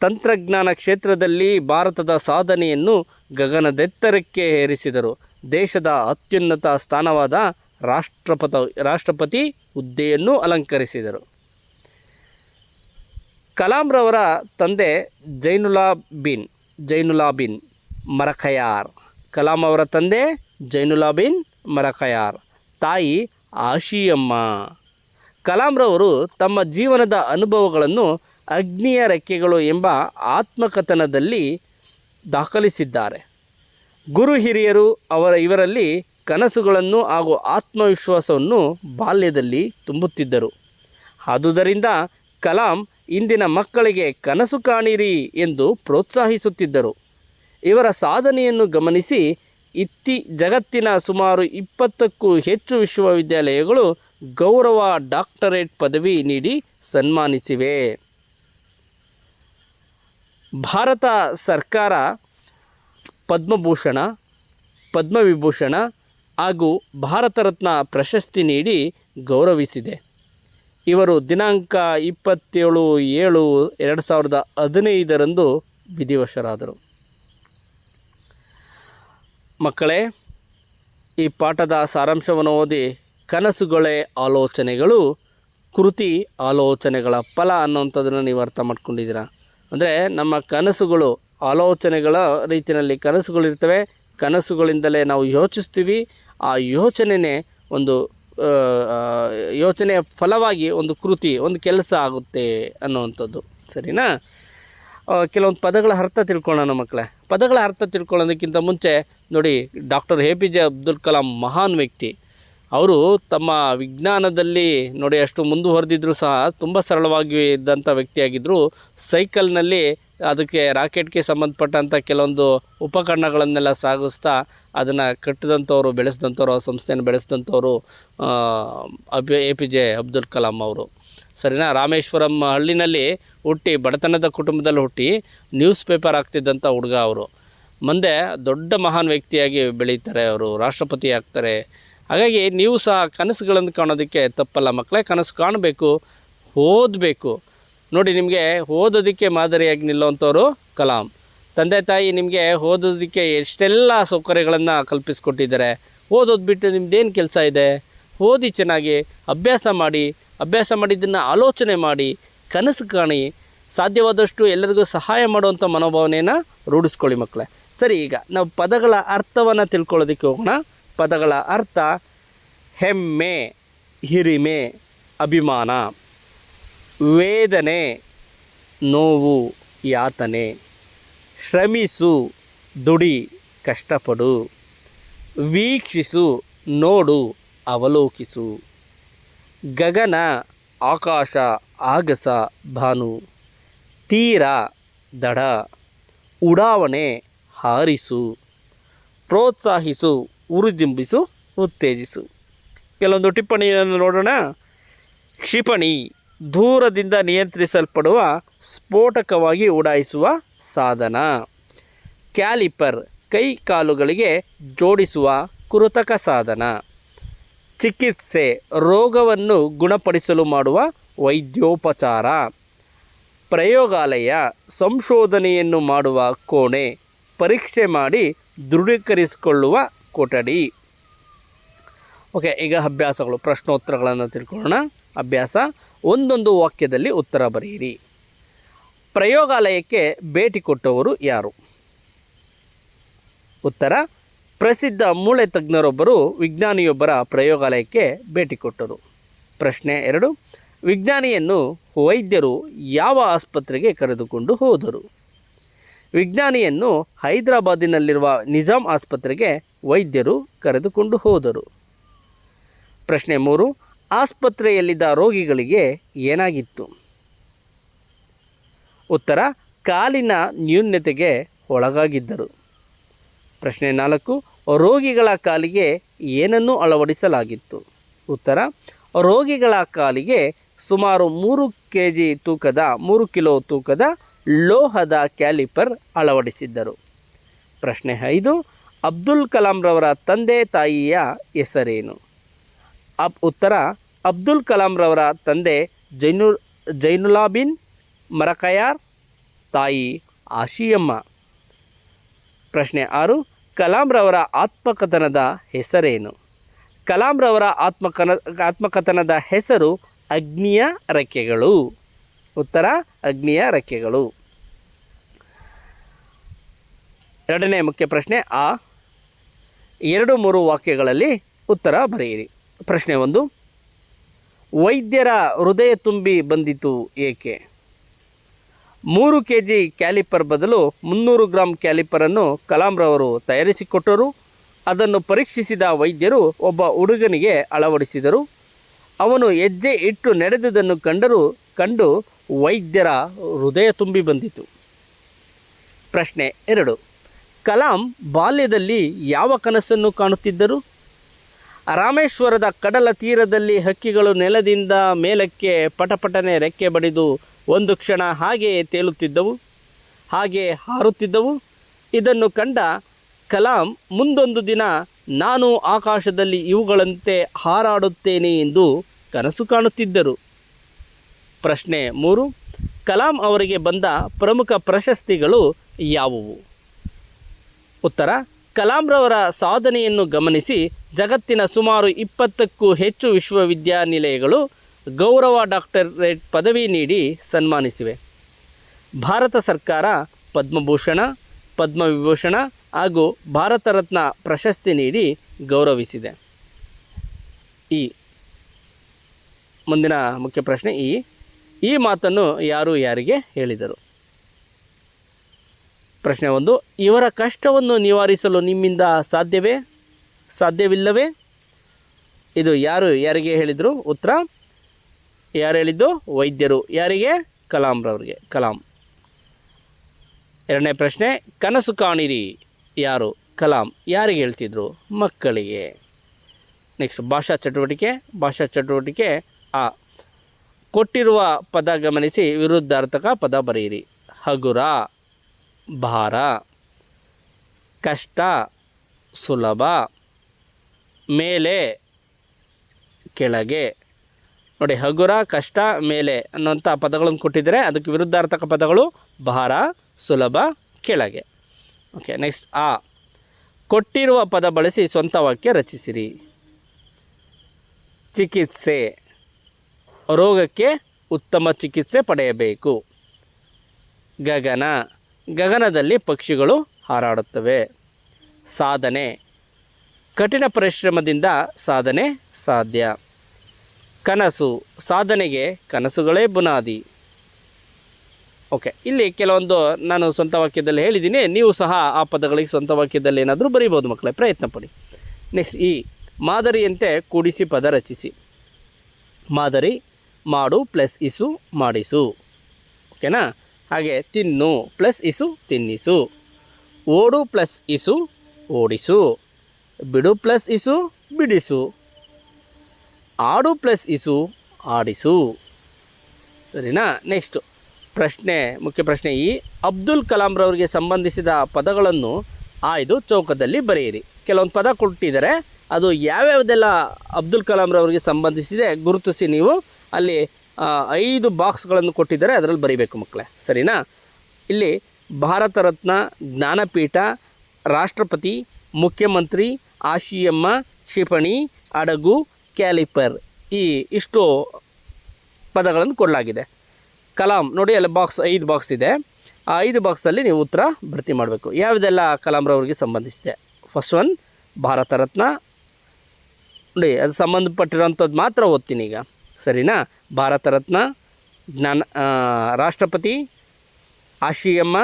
ತಂತ್ರಜ್ಞಾನ ಕ್ಷೇತ್ರದಲ್ಲಿ ಭಾರತದ ಸಾಧನೆಯನ್ನು ಗಗನದೆತ್ತರಕ್ಕೆ ಏರಿಸಿದರು. ದೇಶದ ಅತ್ಯುನ್ನತ ಸ್ಥಾನವಾದ ರಾಷ್ಟ್ರಪತ, ರಾಷ್ಟ್ರಪತಿ ಹುದ್ದೆಯನ್ನು ಅಲಂಕರಿಸಿದರು. ಕಲಾಂರವರ ತಂದೆ ಜೈನುಲಾ ಬಿನ್ ಜೈನುಲಾ ಬಿನ್ ಮರಖಯಾರ್. ಕಲಾಂ ಅವರ ತಂದೆ ಜೈನುಲಾ ಬಿನ್ ಮರಖಯಾರ್. ತಾಯಿ ಆಶಿಯಮ್ಮ. ಕಲಾಂರವರು ತಮ್ಮ ಜೀವನದ ಅನುಭವಗಳನ್ನು ಅಗ್ನಿಯ ರೆಕ್ಕೆಗಳು ಎಂಬ ಆತ್ಮಕಥನದಲ್ಲಿ ದಾಖಲಿಸಿದ್ದಾರೆ. ಗುರು ಹಿರಿಯರು ಅವರ ಇವರಲ್ಲಿ ಕನಸುಗಳನ್ನು ಹಾಗೂ ಆತ್ಮವಿಶ್ವಾಸವನ್ನು ಬಾಲ್ಯದಲ್ಲಿ ತುಂಬುತ್ತಿದ್ದರು. ಆದುದರಿಂದ ಕಲಾಂ ಇಂದಿನ ಮಕ್ಕಳಿಗೆ ಕನಸು ಕಾಣಿರಿ ಎಂದು ಪ್ರೋತ್ಸಾಹಿಸುತ್ತಿದ್ದರು. ಇವರ ಸಾಧನೆಯನ್ನು ಗಮನಿಸಿ ಇತ್ತಿ ಜಗತ್ತಿನ ಸುಮಾರು ಇಪ್ಪತ್ತಕ್ಕೂ ಹೆಚ್ಚು ವಿಶ್ವವಿದ್ಯಾಲಯಗಳು ಗೌರವ ಡಾಕ್ಟರೇಟ್ ಪದವಿ ನೀಡಿ ಸನ್ಮಾನಿಸಿವೆ. ಭಾರತ ಸರ್ಕಾರ, ಪದ್ಮಭೂಷಣ, ಪದ್ಮವಿಭೂಷಣ ಹಾಗೂ ಭಾರತ ರತ್ನ ಪ್ರಶಸ್ತಿ ನೀಡಿ ಗೌರವಿಸಿದೆ. ಇವರು ದಿನಾಂಕ ಇಪ್ಪತ್ತೇಳು ಏಳು ಎರಡು ಸಾವಿರದ ಹದಿನೈದರಂದು ವಿಧಿವಶರಾದರು. ಮಕ್ಕಳೇ, ಈ ಪಾಠದ ಸಾರಾಂಶವನ್ನು ಓದಿ ಕನಸುಗಳೇ ಆಲೋಚನೆಗಳು, ಕೃತಿ ಆಲೋಚನೆಗಳ ಫಲ ಅನ್ನೋಂಥದ್ದನ್ನು ನೀವು ಅರ್ಥ ಮಾಡ್ಕೊಂಡಿದ್ದೀರಾ? ಅಂದರೆ ನಮ್ಮ ಕನಸುಗಳು ಆಲೋಚನೆಗಳ ರೀತಿಯಲ್ಲಿ ಕನಸುಗಳಿರ್ತವೆ, ಕನಸುಗಳಿಂದಲೇ ನಾವು ಯೋಚಿಸ್ತೀವಿ ಆ ಯೋಚನೆನೇ ಒಂದು ಯೋಚನೆಯ ಫಲವಾಗಿ ಒಂದು ಕೃತಿ, ಒಂದು ಕೆಲಸ ಆಗುತ್ತೆ ಅನ್ನುವಂಥದ್ದು. ಸರಿನಾ? ಕೆಲವೊಂದು ಪದಗಳ ಅರ್ಥ ತಿಳ್ಕೊಳ್ಳೋಣ ಮಕ್ಕಳೇ. ಪದಗಳ ಅರ್ಥ ತಿಳ್ಕೊಳ್ಳೋದಕ್ಕಿಂತ ಮುಂಚೆ ನೋಡಿ, doctor A P J Abdul Kalam ಮಹಾನ್ ವ್ಯಕ್ತಿ. ಅವರು ತಮ್ಮ ವಿಜ್ಞಾನದಲ್ಲಿ ನೋಡಿ, ಅಷ್ಟು ಮುಂದುವರೆದಿದ್ದರೂ ಸಹ ತುಂಬ ಸರಳವಾಗಿ ಇದ್ದಂಥ ವ್ಯಕ್ತಿಯಾಗಿದ್ದರು ಸೈಕಲ್ನಲ್ಲಿ ಅದಕ್ಕೆ ರಾಕೆಟ್ಗೆ ಸಂಬಂಧಪಟ್ಟಂಥ ಕೆಲವೊಂದು ಉಪಕರಣಗಳನ್ನೆಲ್ಲ ಸಾಗಿಸ್ತಾ ಅದನ್ನು ಕಟ್ಟಿದಂಥವ್ರು, ಬೆಳೆಸಿದಂಥವ್ರು, ಆ ಸಂಸ್ಥೆಯನ್ನು ಬೆಳೆಸಿದಂಥವ್ರು ಅಬಿ A P J Abdul Kalam ಅವರು. ಸರಿನಾ? ರಾಮೇಶ್ವರಂ ಹಳ್ಳಿನಲ್ಲಿ ಹುಟ್ಟಿ, ಬಡತನದ ಕುಟುಂಬದಲ್ಲಿ ಹುಟ್ಟಿ, ನ್ಯೂಸ್ ಪೇಪರ್ ಆಗ್ತಿದ್ದಂಥ ಹುಡುಗ ಅವರು. ಮುಂದೆ ದೊಡ್ಡ ಮಹಾನ್ ವ್ಯಕ್ತಿಯಾಗಿ ಬೆಳೀತಾರೆ ಅವರು, ರಾಷ್ಟ್ರಪತಿ ಆಗ್ತಾರೆ. ಹಾಗಾಗಿ ನೀವು ಸಹ ಕನಸುಗಳನ್ನು ಕಾಣೋದಕ್ಕೆ ತಪ್ಪಲ್ಲ ಮಕ್ಕಳೇ, ಕನಸು ಕಾಣಬೇಕು, ಓದಬೇಕು. ನೋಡಿ, ನಿಮಗೆ ಓದೋದಕ್ಕೆ ಮಾದರಿಯಾಗಿ ನಿಲ್ಲುವಂಥವ್ರು ಕಲಾಂ. ತಂದೆ ತಾಯಿ ನಿಮಗೆ ಓದೋದಕ್ಕೆ ಎಷ್ಟೆಲ್ಲ ಸೌಕರ್ಯಗಳನ್ನು ಕಲ್ಪಿಸ್ಕೊಟ್ಟಿದ್ದಾರೆ? ಓದೋದು ಬಿಟ್ಟು ನಿಮ್ದೇನು ಕೆಲಸ ಇದೆ? ಓದಿ ಚೆನ್ನಾಗಿ ಅಭ್ಯಾಸ ಮಾಡಿ, ಅಭ್ಯಾಸ ಮಾಡಿದ್ದನ್ನು ಆಲೋಚನೆ ಮಾಡಿ, ಕನಸು ಕಾಣಿ, ಸಾಧ್ಯವಾದಷ್ಟು ಎಲ್ಲರಿಗೂ ಸಹಾಯ ಮಾಡುವಂಥ ಮನೋಭಾವನೆಯನ್ನು ರೂಢಿಸ್ಕೊಳ್ಳಿ ಮಕ್ಕಳೇ. ಸರಿ, ಈಗ ನಾವು ಪದಗಳ ಅರ್ಥವನ್ನು ತಿಳ್ಕೊಳ್ಳೋದಕ್ಕೆ ಹೋಗೋಣ. ಪದಗಳ ಅರ್ಥ, ಹೆಮ್ಮೆ, ಹಿರಿಮೆ, ಅಭಿಮಾನ, ವೇದನೆ, ನೋವು, ಯಾತನೆ. ಶ್ರಮಿಸು, ದುಡಿ, ಕಷ್ಟಪಡು. ವೀಕ್ಷಿಸು, ನೋಡು, ಅವಲೋಕಿಸು. ಗಗನ, ಆಕಾಶ, ಆಗಸ, ಭಾನು. ತೀರ, ದಡ. ಉಡಾವಣೆ, ಹಾರಿಸು. ಪ್ರೋತ್ಸಾಹಿಸು, ಉರಿದಿಂಬಿಸು, ಉತ್ತೇಜಿಸು. ಕೆಲವೊಂದು ಟಿಪ್ಪಣಿಯನ್ನು ನೋಡೋಣ. ಕ್ಷಿಪಣಿ, ದೂರದಿಂದ ನಿಯಂತ್ರಿಸಲ್ಪಡುವ ಸ್ಫೋಟಕವಾಗಿ ಉಡಾಯಿಸುವ ಸಾಧನ. ಕ್ಯಾಲಿಪರ್ ಕೈ ಕಾಲುಗಳಿಗೆ ಜೋಡಿಸುವ ಕೃತಕ ಸಾಧನ. ಚಿಕಿತ್ಸೆ ರೋಗವನ್ನು ಗುಣಪಡಿಸಲು ಮಾಡುವ ವೈದ್ಯೋಪಚಾರ. ಪ್ರಯೋಗಾಲಯ ಸಂಶೋಧನೆಯನ್ನು ಮಾಡುವ ಕೋಣೆ. ಪರೀಕ್ಷೆ ಮಾಡಿ ದೃಢೀಕರಿಸಿಕೊಳ್ಳುವ ಕೊಠಡಿ. ಓಕೆ, ಈಗ ಅಭ್ಯಾಸಗಳು, ಪ್ರಶ್ನೋತ್ತರಗಳನ್ನು ತಿಳ್ಕೊಳ್ಳೋಣ. ಅಭ್ಯಾಸ, ಒಂದೊಂದು ವಾಕ್ಯದಲ್ಲಿ ಉತ್ತರ ಬರೆಯಿರಿ. ಪ್ರಯೋಗಾಲಯಕ್ಕೆ ಭೇಟಿ ಕೊಟ್ಟವರು ಯಾರು? ಉತ್ತರ, ಪ್ರಸಿದ್ಧ ಮೂಳೆ ತಜ್ಞರೊಬ್ಬರು ವಿಜ್ಞಾನಿಯೊಬ್ಬರ ಪ್ರಯೋಗಾಲಯಕ್ಕೆ ಭೇಟಿ ಕೊಟ್ಟರು. ಪ್ರಶ್ನೆ ಎರಡು, ವಿಜ್ಞಾನಿಯನ್ನು ವೈದ್ಯರು ಯಾವ ಆಸ್ಪತ್ರೆಗೆ ಕರೆದುಕೊಂಡು ಹೋದರು? ವಿಜ್ಞಾನಿಯನ್ನು ಹೈದರಾಬಾದಿನಲ್ಲಿರುವ ನಿಜಾಮ್ ಆಸ್ಪತ್ರೆಗೆ ವೈದ್ಯರು ಕರೆದುಕೊಂಡು ಹೋದರು. ಪ್ರಶ್ನೆ ಮೂರು, ಆಸ್ಪತ್ರೆಯಲ್ಲಿದ್ದ ರೋಗಿಗಳಿಗೆ ಏನಾಗಿತ್ತು? ಉತ್ತರ, ಕಾಲಿನ ನ್ಯೂನ್ಯತೆಗೆ ಒಳಗಾಗಿದ್ದರು. ಪ್ರಶ್ನೆ ನಾಲ್ಕು, ರೋಗಿಗಳ ಕಾಲಿಗೆ ಏನನ್ನು ಅಳವಡಿಸಲಾಗಿತ್ತು? ಉತ್ತರ, ರೋಗಿಗಳ ಕಾಲಿಗೆ ಸುಮಾರು ಮೂರು ಕೆ ಜಿ ತೂಕದ, ಮೂರು ಕಿಲೋ ತೂಕದ ಲೋಹದ ಕ್ಯಾಲಿಪರ್ ಅಳವಡಿಸಿದ್ದರು. ಪ್ರಶ್ನೆ ಐದು, ಅಬ್ದುಲ್ ಕಲಾಂರವರ ತಂದೆ ತಾಯಿಯ ಹೆಸರೇನು? ಅಬ್ ಉತ್ತರ, ಅಬ್ದುಲ್ ಕಲಾಂರವರ ತಂದೆ ಜೈನು ಜೈನುಲಾಬಿನ್ ಮರಕಯಾರ್, ತಾಯಿ ಆಶಿಯಮ್ಮ. ಪ್ರಶ್ನೆ ಆರು ಕಲಾಂರವರ ಆತ್ಮಕಥನದ ಹೆಸರೇನು? ಕಲಾಂರವರ ಆತ್ಮಕನ, ಆತ್ಮಕಥನದ ಹೆಸರು ಅಗ್ನಿಯ ರೆಕ್ಕೆಗಳು. ಉತ್ತರ, ಅಗ್ನಿಯ ರೆಕ್ಕೆಗಳು. ಎರಡನೇ ಮುಖ್ಯ ಪ್ರಶ್ನೆ ಆ. ಎರಡು ಮೂರು ವಾಕ್ಯಗಳಲ್ಲಿ ಉತ್ತರ ಬರೆಯಿರಿ. ಪ್ರಶ್ನೆ ಒಂದು, ವೈದ್ಯರ ಹೃದಯ ತುಂಬಿ ಬಂದಿತು ಏಕೆ? ಮೂರು ಕೆ ಜಿ ಕ್ಯಾಲಿಪರ್ ಬದಲು ಮುನ್ನೂರು ಗ್ರಾಂ ಕ್ಯಾಲಿಪರನ್ನು ಕಲಾಂರವರು ತಯಾರಿಸಿಕೊಟ್ಟರು. ಅದನ್ನು ಪರೀಕ್ಷಿಸಿದ ವೈದ್ಯರು ಒಬ್ಬ ಹುಡುಗನಿಗೆ ಅಳವಡಿಸಿದರು. ಅವನು ಹೆಜ್ಜೆ ಇಟ್ಟು ನಡೆದುದನ್ನು ಕಂಡರು ಕಂಡು ವೈದ್ಯರ ಹೃದಯ ತುಂಬಿ ಬಂದಿತು. ಪ್ರಶ್ನೆ ಎರಡು, ಕಲಾಂ ಬಾಲ್ಯದಲ್ಲಿ ಯಾವ ಕನಸನ್ನು ಕಾಣುತ್ತಿದ್ದರು? ರಾಮೇಶ್ವರದ ಕಡಲ ತೀರದಲ್ಲಿ ಹಕ್ಕಿಗಳು ನೆಲದಿಂದ ಮೇಲಕ್ಕೆ ಪಟಪಟನೆ ರೆಕ್ಕೆ ಬಡಿದು ಒಂದು ಕ್ಷಣ ಹಾಗೆಯೇ ತೇಲುತ್ತಿದ್ದವು, ಹಾಗೆ ಹಾರುತ್ತಿದ್ದವು. ಇದನ್ನು ಕಂಡ ಕಲಾಂ, ಮುಂದೊಂದು ದಿನ ನಾನು ಆಕಾಶದಲ್ಲಿ ಇವುಗಳಂತೆ ಹಾರಾಡುತ್ತೇನೆ ಎಂದು ಕನಸು ಕಾಣುತ್ತಿದ್ದರು. ಪ್ರಶ್ನೆ ಮೂರು, ಕಲಾಂ ಅವರಿಗೆ ಬಂದ ಪ್ರಮುಖ ಪ್ರಶಸ್ತಿಗಳು ಯಾವುವು? ಉತ್ತರ, ಕಲಾಂರವರ ಸಾಧನೆಯನ್ನು ಗಮನಿಸಿ ಜಗತ್ತಿನ ಸುಮಾರು ಇಪ್ಪತ್ತಕ್ಕೂ ಹೆಚ್ಚು ವಿಶ್ವವಿದ್ಯಾನಿಲಯಗಳು ಗೌರವ ಡಾಕ್ಟರೇಟ್ ಪದವಿ ನೀಡಿ ಸನ್ಮಾನಿಸಿವೆ. ಭಾರತ ಸರ್ಕಾರ ಪದ್ಮಭೂಷಣ, ಪದ್ಮವಿಭೂಷಣ ಹಾಗೂ ಭಾರತ ರತ್ನ ಪ್ರಶಸ್ತಿ ನೀಡಿ ಗೌರವಿಸಿದೆ. ಈ ಮುಂದಿನ ಮುಖ್ಯ ಪ್ರಶ್ನೆ ಈ. ಈ ಮಾತನ್ನು ಯಾರು ಯಾರಿಗೆ ಹೇಳಿದರು? ಪ್ರಶ್ನೆ ಒಂದು, ಇವರ ಕಷ್ಟವನ್ನು ನಿವಾರಿಸಲು ನಿಮ್ಮಿಂದ ಸಾಧ್ಯವೇ? ಸಾಧ್ಯವಿಲ್ಲವೇ? ಇದು ಯಾರು ಯಾರಿಗೆ ಹೇಳಿದರು? ಉತ್ತರ ಯಾರು ಹೇಳಿದ್ದು? ವೈದ್ಯರು. ಯಾರಿಗೆ? ಕಲಾಂರವ್ರಿಗೆ ಕಲಾಂ. ಎರಡನೇ ಪ್ರಶ್ನೆ, ಕನಸು ಕಾಣಿರಿ. ಯಾರು? ಕಲಾಂ. ಯಾರಿಗೆ ಹೇಳ್ತಿದ್ರು? ಮಕ್ಕಳಿಗೆ. ನೆಕ್ಸ್ಟ್ ಭಾಷಾ ಚಟುವಟಿಕೆ. ಭಾಷಾ ಚಟುವಟಿಕೆ ಆ. ಕೊಟ್ಟಿರುವ ಪದ ಗಮನಿಸಿ ವಿರುದ್ಧಾರ್ಥಕ ಪದ ಬರೆಯಿರಿ. ಹಗುರ, ಭಾರ, ಕಷ್ಟ, ಸುಲಭ, ಮೇಲೆ, ಕೆಳಗೆ. ನೋಡಿ, ಹಗುರ, ಕಷ್ಟ, ಮೇಲೆ ಅನ್ನೋಂಥ ಪದಗಳನ್ನು ಕೊಟ್ಟಿದ್ದರೆ. ಅದಕ್ಕೆ ವಿರುದ್ಧಾರ್ಥಕ ಪದಗಳು ಭಾರ ಸುಲಭ, ಕೆಳಗೆ. ಓಕೆ ನೆಕ್ಸ್ಟ್ ಆ. ಕೊಟ್ಟಿರುವ ಪದ ಬಳಸಿ ಸ್ವಂತ ವಾಕ್ಯ ರಚಿಸಿರಿ. ಚಿಕಿತ್ಸೆ. ರೋಗಕ್ಕೆ ಉತ್ತಮ ಚಿಕಿತ್ಸೆ ಪಡೆಯಬೇಕು. ಗಗನ. ಗಗನದಲ್ಲಿ ಪಕ್ಷಿಗಳು ಹಾರಾಡುತ್ತವೆ. ಸಾಧನೆ. ಕಠಿಣ ಪರಿಶ್ರಮದಿಂದ ಸಾಧನೆ ಸಾಧ್ಯ. ಕನಸು. ಸಾಧನೆಗೆ ಕನಸುಗಳೇ ಬುನಾದಿ. ಓಕೆ, ಇಲ್ಲಿ ಕೆಲವೊಂದು ನಾನು ಸ್ವಂತ ವಾಕ್ಯದಲ್ಲಿ ಹೇಳಿದ್ದೀನಿ. ನೀವು ಸಹ ಆ ಪದಗಳಿಗೆ ಸ್ವಂತ ವಾಕ್ಯದಲ್ಲಿ ಏನಾದರೂ ಬರೀಬೋದು ಮಕ್ಕಳೇ, ಪ್ರಯತ್ನ ಪಡಿ. ನೆಕ್ಸ್ಟ್ ಈ ಮಾದರಿಯಂತೆ ಕೂಡಿಸಿ ಪದ ರಚಿಸಿ. ಮಾದರಿ, ಮಾಡು ಪ್ಲಸ್ ಇಸು, ಮಾಡಿಸು. ಓಕೆನಾ? ಹಾಗೆ ತಿನ್ನು ಪ್ಲಸ್ ಇಸು, ತಿನ್ನಿಸು. ಓಡು ಪ್ಲಸ್ ಇಸು, ಓಡಿಸು. ಬಿಡು ಪ್ಲಸ್ ಇಸು, ಬಿಡಿಸು. ಆಡು ಪ್ಲಸ್ ಇಸು ಆಡಿಸು ಸರಿನಾ? ನೆಕ್ಸ್ಟು ಪ್ರಶ್ನೆ, ಮುಖ್ಯ ಪ್ರಶ್ನೆ ಈ. ಅಬ್ದುಲ್ ಕಲಾಂರವರಿಗೆ ಸಂಬಂಧಿಸಿದ ಪದಗಳನ್ನು ಆಯ್ದು ಚೌಕದಲ್ಲಿ ಬರೆಯಿರಿ. ಕೆಲವೊಂದು ಪದ ಕೊಟ್ಟಿದ್ದಾರೆ. ಅದು ಯಾವ್ಯಾವುದೆಲ್ಲ ಅಬ್ದುಲ್ ಕಲಾಂರವರಿಗೆ ಸಂಬಂಧಿಸಿದೆ ಗುರುತಿಸಿ ನೀವು. ಅಲ್ಲಿ ಐದು ಬಾಕ್ಸ್ಗಳನ್ನು ಕೊಟ್ಟಿದ್ದಾರೆ, ಅದರಲ್ಲಿ ಬರೀಬೇಕು ಮಕ್ಕಳೇ. ಸರಿನಾ? ಇಲ್ಲಿ ಭಾರತ ರತ್ನ, ಜ್ಞಾನಪೀಠ, ರಾಷ್ಟ್ರಪತಿ, ಮುಖ್ಯಮಂತ್ರಿ, ಆಶಿಯಮ್ಮ, ಕ್ಷಿಪಣಿ, ಅಡಗು ಕ್ಯಾಲಿಪರ್ ಈ ಇಷ್ಟು ಪದಗಳನ್ನು ಕೊಡಲಾಗಿದೆ. ಕಲಾಂ ನೋಡಿ ಅಲ್ಲಿ ಬಾಕ್ಸ್ ಐದು ಬಾಕ್ಸ್ ಇದೆ. ಆ ಐದು ಬಾಕ್ಸಲ್ಲಿ ನೀವು ಉತ್ತರ ಭರ್ತಿ ಮಾಡಬೇಕು. ಯಾವುದೆಲ್ಲ ಕಲಾಂರವರಿಗೆ ಸಂಬಂಧಿಸಿದೆ? First one Bharat Ratna. ನೋಡಿ, ಅದು ಸಂಬಂಧಪಟ್ಟಿರೋಂಥದ್ದು ಮಾತ್ರ ಓದ್ತೀನಿ ಈಗ. ಸರಿನಾ? ಭಾರತ ರತ್ನ, ಜ್ಞಾನ ರಾಷ್ಟ್ರಪತಿ, ಆಶಿಯಮ್ಮ,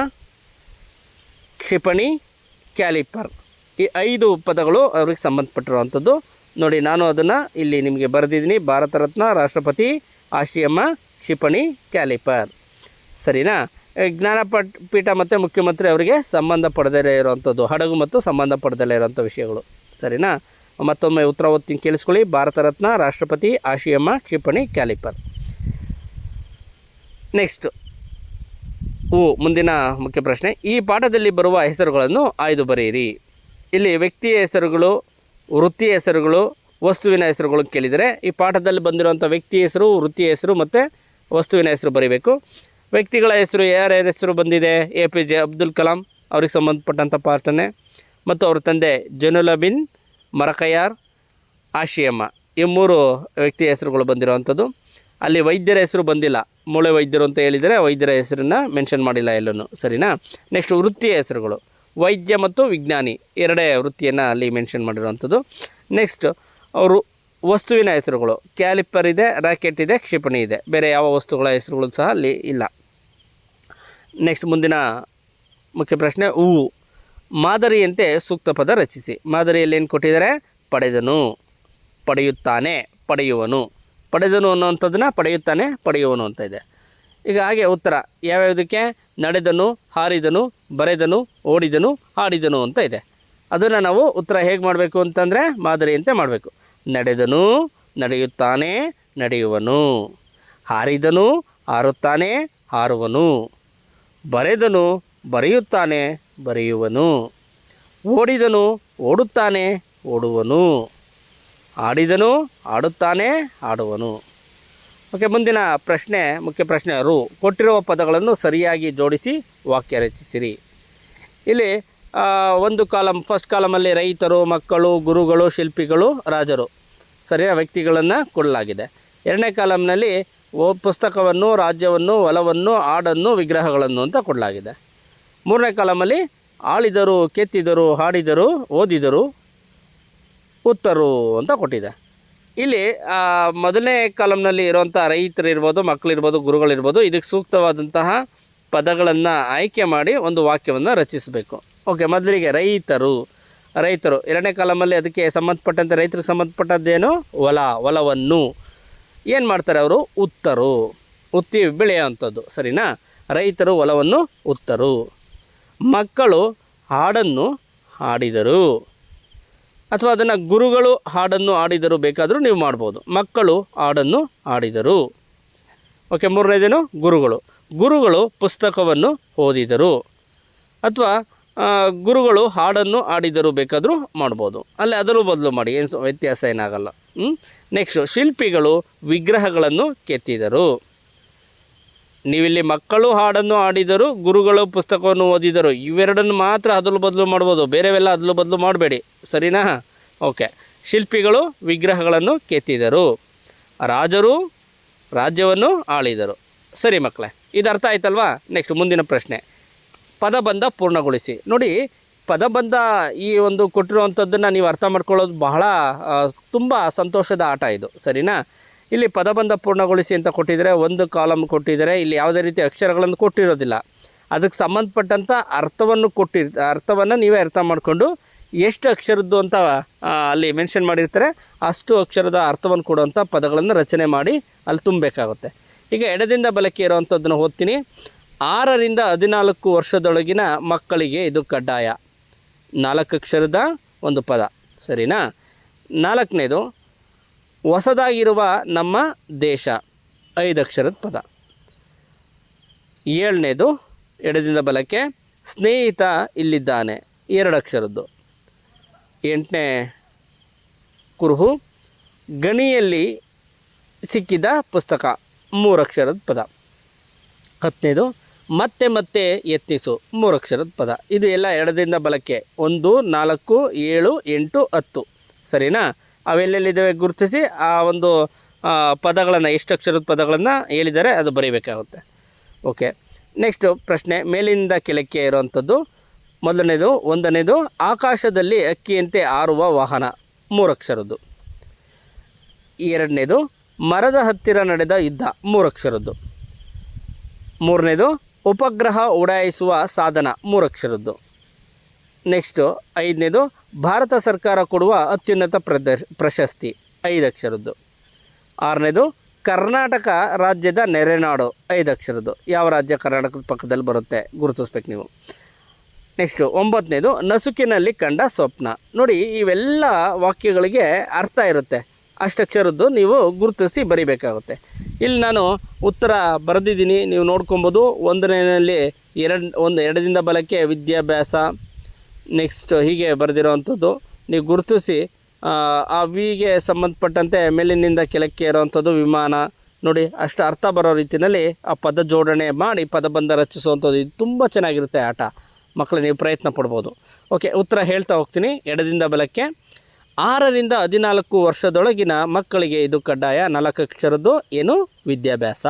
ಕ್ಷಿಪಣಿ, ಕ್ಯಾಲಿಪರ್. ಈ ಐದು ಪದಗಳು ಅವ್ರಿಗೆ ಸಂಬಂಧಪಟ್ಟಿರುವಂಥದ್ದು. ನೋಡಿ, ನಾನು ಅದನ್ನು ಇಲ್ಲಿ ನಿಮಗೆ ಬರೆದಿದ್ದೀನಿ. ಭಾರತ ರತ್ನ, ರಾಷ್ಟ್ರಪತಿ ಆಶಿಯಮ್ಮ ಕ್ಷಿಪಣಿ, ಕ್ಯಾಲಿಪರ್. ಸರಿನಾ? ಜ್ಞಾನಪಟ್, ಪೀಠ ಮತ್ತು ಮುಖ್ಯಮಂತ್ರಿ ಅವರಿಗೆ ಸಂಬಂಧ ಪಡೆದಲೇ ಇರುವಂಥದ್ದು ಹಡಗು ಮತ್ತು ಸಂಬಂಧ ಪಡೆದಲೇ ಇರುವಂಥ ವಿಷಯಗಳು. ಸರಿನಾ? ಮತ್ತೊಮ್ಮೆ ಉತ್ತರ ಓದ್ತೀನಿ ಕೇಳಿಸ್ಕೊಳ್ಳಿ. ಭಾರತ ರತ್ನ, ರಾಷ್ಟ್ರಪತಿ ಆಶಿಯಮ್ಮ ಕ್ಷಿಪಣಿ, ಕ್ಯಾಲಿಪರ್. ನೆಕ್ಸ್ಟ್. ಓ, ಮುಂದಿನ ಮುಖ್ಯ ಪ್ರಶ್ನೆ. ಈ ಪಾಠದಲ್ಲಿ ಬರುವ ಹೆಸರುಗಳನ್ನು ಆಯ್ದು ಬರೆಯಿರಿ. ಇಲ್ಲಿ ವ್ಯಕ್ತಿಯ ಹೆಸರುಗಳು ವೃತ್ತಿಯ ಹೆಸರುಗಳು, ವಸ್ತುವಿನ ಹೆಸರುಗಳು ಕೇಳಿದರೆ ಈ ಪಾಠದಲ್ಲಿ ಬಂದಿರುವಂಥ ವ್ಯಕ್ತಿಯ ಹೆಸರು, ವೃತ್ತಿಯ ಹೆಸರು ಮತ್ತು ವಸ್ತುವಿನ ಹೆಸರು ಬರೀಬೇಕು. ವ್ಯಕ್ತಿಗಳ ಹೆಸರು ಯಾರ್ಯಾರ ಹೆಸರು ಬಂದಿದೆ? A P J Abdul Kalam ಅವ್ರಿಗೆ ಸಂಬಂಧಪಟ್ಟಂಥ ಪಾಠನೇ. ಮತ್ತು ಅವ್ರ ತಂದೆ ಜನುಲಬಿನ್ ಮರಕಯಾರ್ ಆಶಿಯಮ್ಮ. ಈ ಮೂರು ವ್ಯಕ್ತಿಯ ಹೆಸರುಗಳು ಬಂದಿರುವಂಥದ್ದು. ಅಲ್ಲಿ ವೈದ್ಯರ ಹೆಸರು ಬಂದಿಲ್ಲ. ಮೂಳೆ ವೈದ್ಯರು ಅಂತ ಹೇಳಿದರೆ ವೈದ್ಯರ ಹೆಸರನ್ನು ಮೆನ್ಷನ್ ಮಾಡಿಲ್ಲ ಎಲ್ಲೂ ಸರಿನಾ? ನೆಕ್ಸ್ಟ್ ವೃತ್ತಿಯ ಹೆಸರುಗಳು. ವೈದ್ಯ ಮತ್ತು ವಿಜ್ಞಾನಿ ಎರಡೇ ವೃತ್ತಿಯನ್ನು ಅಲ್ಲಿ ಮೆನ್ಷನ್ ಮಾಡಿರುವಂಥದ್ದು. ನೆಕ್ಸ್ಟ್ ಅವರು ವಸ್ತುವಿನ ಹೆಸರುಗಳು. ಕ್ಯಾಲಿಪರ್ ಇದೆ ರಾಕೆಟ್ ಇದೆ, ಕ್ಷಿಪಣಿ ಇದೆ. ಬೇರೆ ಯಾವ ವಸ್ತುಗಳ ಹೆಸರುಗಳು ಸಹ ಅಲ್ಲಿ ಇಲ್ಲ. ನೆಕ್ಸ್ಟ್ ಮುಂದಿನ ಮುಖ್ಯ ಪ್ರಶ್ನೆ, ಹೂವು. ಮಾದರಿಯಂತೆ ಸೂಕ್ತ ಪದ ರಚಿಸಿ. ಮಾದರಿಯಲ್ಲಿ ಏನು ಕೊಟ್ಟಿದ್ದಾರೆ? ಪಡೆದನು. ಪಡೆಯುತ್ತಾನೆ, ಪಡೆಯುವನು. ಪಡೆದನು ಅನ್ನುವಂಥದ್ದನ್ನ ಪಡೆಯುತ್ತಾನೆ, ಪಡೆಯುವನು ಅಂತ ಇದೆ. ಈಗ ಹಾಗೆ ಉತ್ತರ. ಯಾವ್ಯಾವುದಕ್ಕೆ? ನಡೆದನು, ಹಾರಿದನು, ಬರೆದನು, ಓಡಿದನು, ಹಾಡಿದನು ಅಂತ ಇದೆ. ಅದನ್ನು ನಾವು ಉತ್ತರ ಹೇಗೆ ಮಾಡಬೇಕು ಅಂತಂದರೆ ಮಾದರಿಯಂತೆ ಮಾಡಬೇಕು. ನಡೆದನು, ನಡೆಯುತ್ತಾನೆ, ನಡೆಯುವನು. ಹಾರಿದನು, ಹಾರುತ್ತಾನೆ, ಹಾರುವನು. ಬರೆದನು, ಬರೆಯುತ್ತಾನೆ, ಬರೆಯುವನು. ಓಡಿದನು, ಓಡುತ್ತಾನೆ, ಓಡುವನು. ಆಡಿದನು ಆಡುತ್ತಾನೆ ಆಡುವನು ಓಕೆ, ಮುಂದಿನ ಪ್ರಶ್ನೆ, ಮುಖ್ಯ ಪ್ರಶ್ನೆ, ರು. ಕೊಟ್ಟಿರುವ ಪದಗಳನ್ನು ಸರಿಯಾಗಿ ಜೋಡಿಸಿ ವಾಕ್ಯ ರಚಿಸಿರಿ. ಇಲ್ಲಿ ಒಂದು ಕಾಲಮ್ ಫಸ್ಟ್ ಕಾಲಮಲ್ಲಿ ರೈತರು, ಮಕ್ಕಳು, ಗುರುಗಳು, ಶಿಲ್ಪಿಗಳು, ರಾಜರು. ಸರಿಯಾದ ವ್ಯಕ್ತಿಗಳನ್ನು ಕೊಡಲಾಗಿದೆ. ಎರಡನೇ ಕಾಲಮ್ನಲ್ಲಿ ಓ, ಪುಸ್ತಕವನ್ನು, ರಾಜ್ಯವನ್ನು ಹೊಲವನ್ನು ಹಾಡನ್ನು, ವಿಗ್ರಹಗಳನ್ನು ಅಂತ ಕೊಡಲಾಗಿದೆ. ಮೂರನೇ ಕಾಲಮಲ್ಲಿ ಆಳಿದರು, ಕೆತ್ತಿದರು, ಹಾಡಿದರು, ಓದಿದರು, ಉತ್ತರು ಅಂತ ಕೊಟ್ಟಿದೆ. ಇಲ್ಲಿ ಮೊದಲನೇ ಕಾಲಮ್ನಲ್ಲಿ ಇರುವಂಥ ರೈತರು ಇರ್ಬೋದು ಮಕ್ಕಳಿರ್ಬೋದು ಗುರುಗಳಿರ್ಬೋದು, ಇದಕ್ಕೆ ಸೂಕ್ತವಾದಂತಹ ಪದಗಳನ್ನು ಆಯ್ಕೆ ಮಾಡಿ ಒಂದು ವಾಕ್ಯವನ್ನು ರಚಿಸಬೇಕು. ಓಕೆ ಮೊದಲಿಗೆ ರೈತರು. ರೈತರು, ಎರಡನೇ ಕಾಲಮಲ್ಲಿ ಅದಕ್ಕೆ ಸಂಬಂಧಪಟ್ಟಂತೆ ರೈತರಿಗೆ ಸಂಬಂಧಪಟ್ಟದ್ದೇನು? ಹೊಲ, ಹೊಲವನ್ನು. ಏನು ಮಾಡ್ತಾರೆ ಅವರು? ಉತ್ತರು. ಉತ್ತಿ ಬೆಳೆಯುವಂಥದ್ದು, ಸರಿನಾ? ರೈತರು ಹೊಲವನ್ನು ಉತ್ತರು. ಮಕ್ಕಳು ಹಾಡನ್ನು ಹಾಡಿದರು. ಅಥವಾ ಅದನ್ನು ಗುರುಗಳು ಹಾಡನ್ನು ಆಡಿದರು ಬೇಕಾದರೂ ನೀವು ಮಾಡ್ಬೋದು. ಮಕ್ಕಳು ಹಾಡನ್ನು ಆಡಿದರು ಓಕೆ, ಮೂರನೇದೇನು? ಗುರುಗಳು. ಗುರುಗಳು ಪುಸ್ತಕವನ್ನು ಓದಿದರು. ಅಥವಾ ಗುರುಗಳು ಹಾಡನ್ನು ಆಡಿದರು ಬೇಕಾದರೂ ಮಾಡ್ಬೋದು. ಅಲ್ಲಿ ಅದರ ಬದಲು ಮಾಡಿ, ಏನು ವ್ಯತ್ಯಾಸ ಏನಾಗಲ್ಲ. ನೆಕ್ಸ್ಟು ಶಿಲ್ಪಿಗಳು ವಿಗ್ರಹಗಳನ್ನು ಕೆತ್ತಿದರು. ನೀವಿಲ್ಲಿ ಮಕ್ಕಳು ಹಾಡನ್ನು ಹಾಡಿದರು ಗುರುಗಳು ಪುಸ್ತಕವನ್ನು ಓದಿದರು ಇವೆರಡನ್ನು ಮಾತ್ರ ಅದಲು ಬದಲು ಮಾಡ್ಬೋದು. ಬೇರೆವೆಲ್ಲ ಅದಲು ಬದಲು ಮಾಡಬೇಡಿ. ಸರಿನಾ? ಓಕೆ. ಶಿಲ್ಪಿಗಳು ವಿಗ್ರಹಗಳನ್ನು ಕೆತ್ತಿದರು. ರಾಜರು ರಾಜ್ಯವನ್ನು ಆಳಿದರು. ಸರಿ ಮಕ್ಕಳೇ, ಇದು ಅರ್ಥ ಆಯ್ತಲ್ವಾ? ನೆಕ್ಸ್ಟ್ ಮುಂದಿನ ಪ್ರಶ್ನೆ. ಪದಬಂಧ ಪೂರ್ಣಗೊಳಿಸಿ. ನೋಡಿ, ಪದಬಂಧ ಈ ಒಂದು ಕೊಟ್ಟಿರುವಂಥದ್ದನ್ನು ನೀವು ಅರ್ಥ ಮಾಡ್ಕೊಳ್ಳೋದು ಬಹಳ ತುಂಬ ಸಂತೋಷದ ಆಟ ಇದು. ಸರಿನಾ? ಇಲ್ಲಿ ಪದಬಂಧ ಪೂರ್ಣಗೊಳಿಸಿ ಅಂತ ಕೊಟ್ಟಿದ್ದಾರೆ ಒಂದು ಕಾಲಮ್ ಕೊಟ್ಟಿದ್ದಾರೆ. ಇಲ್ಲಿ ಯಾವುದೇ ರೀತಿ ಅಕ್ಷರಗಳನ್ನು ಕೊಟ್ಟಿರೋದಿಲ್ಲ. ಅದಕ್ಕೆ ಸಂಬಂಧಪಟ್ಟಂಥ ಅರ್ಥವನ್ನು ಕೊಟ್ಟಿರ್, ಅರ್ಥವನ್ನು ನೀವೇ ಅರ್ಥ ಮಾಡಿಕೊಂಡು ಎಷ್ಟು ಅಕ್ಷರದ್ದು ಅಂತ ಅಲ್ಲಿ ಮೆನ್ಷನ್ ಮಾಡಿರ್ತಾರೆ, ಅಷ್ಟು ಅಕ್ಷರದ ಅರ್ಥವನ್ನು ಕೊಡುವಂಥ ಪದಗಳನ್ನು ರಚನೆ ಮಾಡಿ ಅಲ್ಲಿ ತುಂಬಬೇಕಾಗುತ್ತೆ. ಈಗ ಎಡದಿಂದ ಬಲಕ್ಕೆ ಇರುವಂಥದ್ದನ್ನು ಓದ್ತೀನಿ. ಆರರಿಂದ ಹದಿನಾಲ್ಕು ವರ್ಷದೊಳಗಿನ ಮಕ್ಕಳಿಗೆ ಇದು ಕಡ್ಡಾಯ. ನಾಲ್ಕು ಅಕ್ಷರದ ಒಂದು ಪದ. ಸರಿನಾ? ನಾಲ್ಕನೇದು ಹೊಸದಾಗಿರುವ ನಮ್ಮ ದೇಶ. ಐದು ಅಕ್ಷರದ ಪದ. ಏಳನೇದು, ಎಡದಿಂದ ಬಲಕ್ಕೆ, ಸ್ನೇಹಿತ ಇಲ್ಲಿದ್ದಾನೆ. ಎರಡು ಅಕ್ಷರದ್ದು ಎಂಟನೇ, ಕುರುಹು, ಗಣಿಯಲ್ಲಿ ಸಿಕ್ಕಿದ ಪುಸ್ತಕ. ಮೂರು ಅಕ್ಷರದ ಪದ. ಹತ್ತನೇದು, ಮತ್ತೆ ಮತ್ತೆ ಯತ್ನಿಸು. ಮೂರಕ್ಷರದ ಪದ. ಇದು ಎಲ್ಲ ಎಡದಿಂದ ಬಲಕ್ಕೆ. ಒಂದು, ನಾಲ್ಕು, ಏಳು, ಎಂಟು, ಹತ್ತು. ಸರಿನಾ? ಅವೆಲ್ಲೆಲ್ಲಿದ್ದಾವೆ ಗುರುತಿಸಿ ಆ ಒಂದು ಪದಗಳನ್ನು ಎಷ್ಟು ಅಕ್ಷರದ ಪದಗಳನ್ನು ಹೇಳಿದರೆ ಅದು ಬರೀಬೇಕಾಗುತ್ತೆ. ಓಕೆ ನೆಕ್ಸ್ಟು ಪ್ರಶ್ನೆ, ಮೇಲಿಂದ ಕೆಳಕ್ಕೆ ಇರುವಂಥದ್ದು. ಮೊದಲನೇದು, ಒಂದನೇದು, ಆಕಾಶದಲ್ಲಿ ಅಕ್ಕಿಯಂತೆ ಆರುವ ವಾಹನ ಮೂರು ಅಕ್ಷರದ್ದು ಎರಡನೇದು, ಮರದ ಹತ್ತಿರ ನಡೆದ ಯುದ್ಧ ಮೂರು ಅಕ್ಷರದ್ದು ಮೂರನೇದು, ಉಪಗ್ರಹ ಉಡಾಯಿಸುವ ಸಾಧನ ಮೂರು ಅಕ್ಷರದ್ದು ನೆಕ್ಸ್ಟು ಐದನೇದು, ಭಾರತ ಸರ್ಕಾರ ಕೊಡುವ ಅತ್ಯುನ್ನತ ಪ್ರಶಸ್ತಿ, ಐದು ಅಕ್ಷರದ್ದು. ಆರನೇದು, ಕರ್ನಾಟಕ ರಾಜ್ಯದ ನೆರೆನಾಡು, ಐದು ಅಕ್ಷರದ್ದು. ಯಾವ ರಾಜ್ಯ ಕರ್ನಾಟಕದ ಪಕ್ಕದಲ್ಲಿ ಬರುತ್ತೆ ಗುರುತಿಸ್ಬೇಕು ನೀವು. ನೆಕ್ಸ್ಟು ಒಂಬತ್ತನೇದು ನಸುಕಿನಲ್ಲಿ ಕಂಡ ಸ್ವಪ್ನ. ನೋಡಿ, ಇವೆಲ್ಲ ವಾಕ್ಯಗಳಿಗೆ ಅರ್ಥ ಇರುತ್ತೆ. ಅಷ್ಟಕ್ಷರದ್ದು ನೀವು ಗುರುತಿಸಿ ಬರಿಬೇಕಾಗುತ್ತೆ. ಇಲ್ಲಿ ನಾನು ಉತ್ತರ ಬರೆದಿದ್ದೀನಿ. ನೀವು ನೋಡ್ಕೊಬೋದು. ಒಂದನೇನಲ್ಲಿ ಎರಡು, ಒಂದು ಎರಡರಿಂದ ಬಲಕ್ಕೆ ವಿದ್ಯಾಭ್ಯಾಸ ನೆಕ್ಸ್ಟ್ ಹೀಗೆ ಬರೆದಿರೋವಂಥದ್ದು ನೀವು ಗುರುತಿಸಿ ಆ, ವಿಗೆ ಸಂಬಂಧಪಟ್ಟಂತೆ ಮೇಲಿನಿಂದ ಕೆಳಕ್ಕೆ ಇರೋವಂಥದ್ದು ವಿಮಾನ. ನೋಡಿ ಅಷ್ಟು ಅರ್ಥ ಬರೋ ರೀತಿಯಲ್ಲಿ ಆ ಪದ ಜೋಡಣೆ ಮಾಡಿ ಪದಬಂಧ ರಚಿಸುವಂಥದ್ದು ಇದು ತುಂಬ ಚೆನ್ನಾಗಿರುತ್ತೆ ಆಟ. ಮಕ್ಕಳು ನೀವು ಪ್ರಯತ್ನ ಪಡ್ಬೋದು. ಓಕೆ ಉತ್ತರ ಹೇಳ್ತಾ ಹೋಗ್ತೀನಿ. ಎಡದಿಂದ ಬಲಕ್ಕೆ. ಆರರಿಂದ ಹದಿನಾಲ್ಕು ವರ್ಷದೊಳಗಿನ ಮಕ್ಕಳಿಗೆ ಇದು ಕಡ್ಡಾಯ. ನಾಲ್ಕು ಅಕ್ಷರದ್ದು ಏನು? ವಿದ್ಯಾಭ್ಯಾಸ.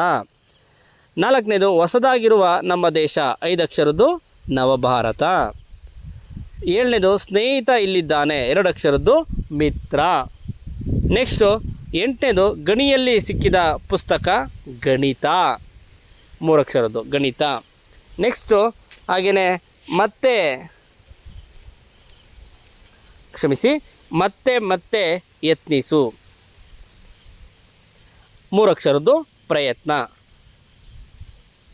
ನಾಲ್ಕನೇದು ಹೊಸದಾಗಿರುವ ನಮ್ಮ ದೇಶ. ಐದು ಅಕ್ಷರದ್ದು ನವಭಾರತ. ಏಳನೇದು, ಸ್ನೇಹಿತ ಇಲ್ಲಿದ್ದಾನೆ. ಎರಡು ಅಕ್ಷರದ್ದು ಮಿತ್ರ. ನೆಕ್ಸ್ಟು ಎಂಟನೇದು, ಗಣಿಯಲ್ಲಿ ಸಿಕ್ಕಿದ ಪುಸ್ತಕ, ಗಣಿತ. ಮೂರು ಅಕ್ಷರದ್ದು ಗಣಿತ. ನೆಕ್ಸ್ಟು ಹಾಗೆಯೇ ಮತ್ತೆ, ಕ್ಷಮಿಸಿ, ಮತ್ತೆ ಮತ್ತೆ ಯತ್ನಿಸು. ಮೂರು ಅಕ್ಷರದ್ದು ಪ್ರಯತ್ನ.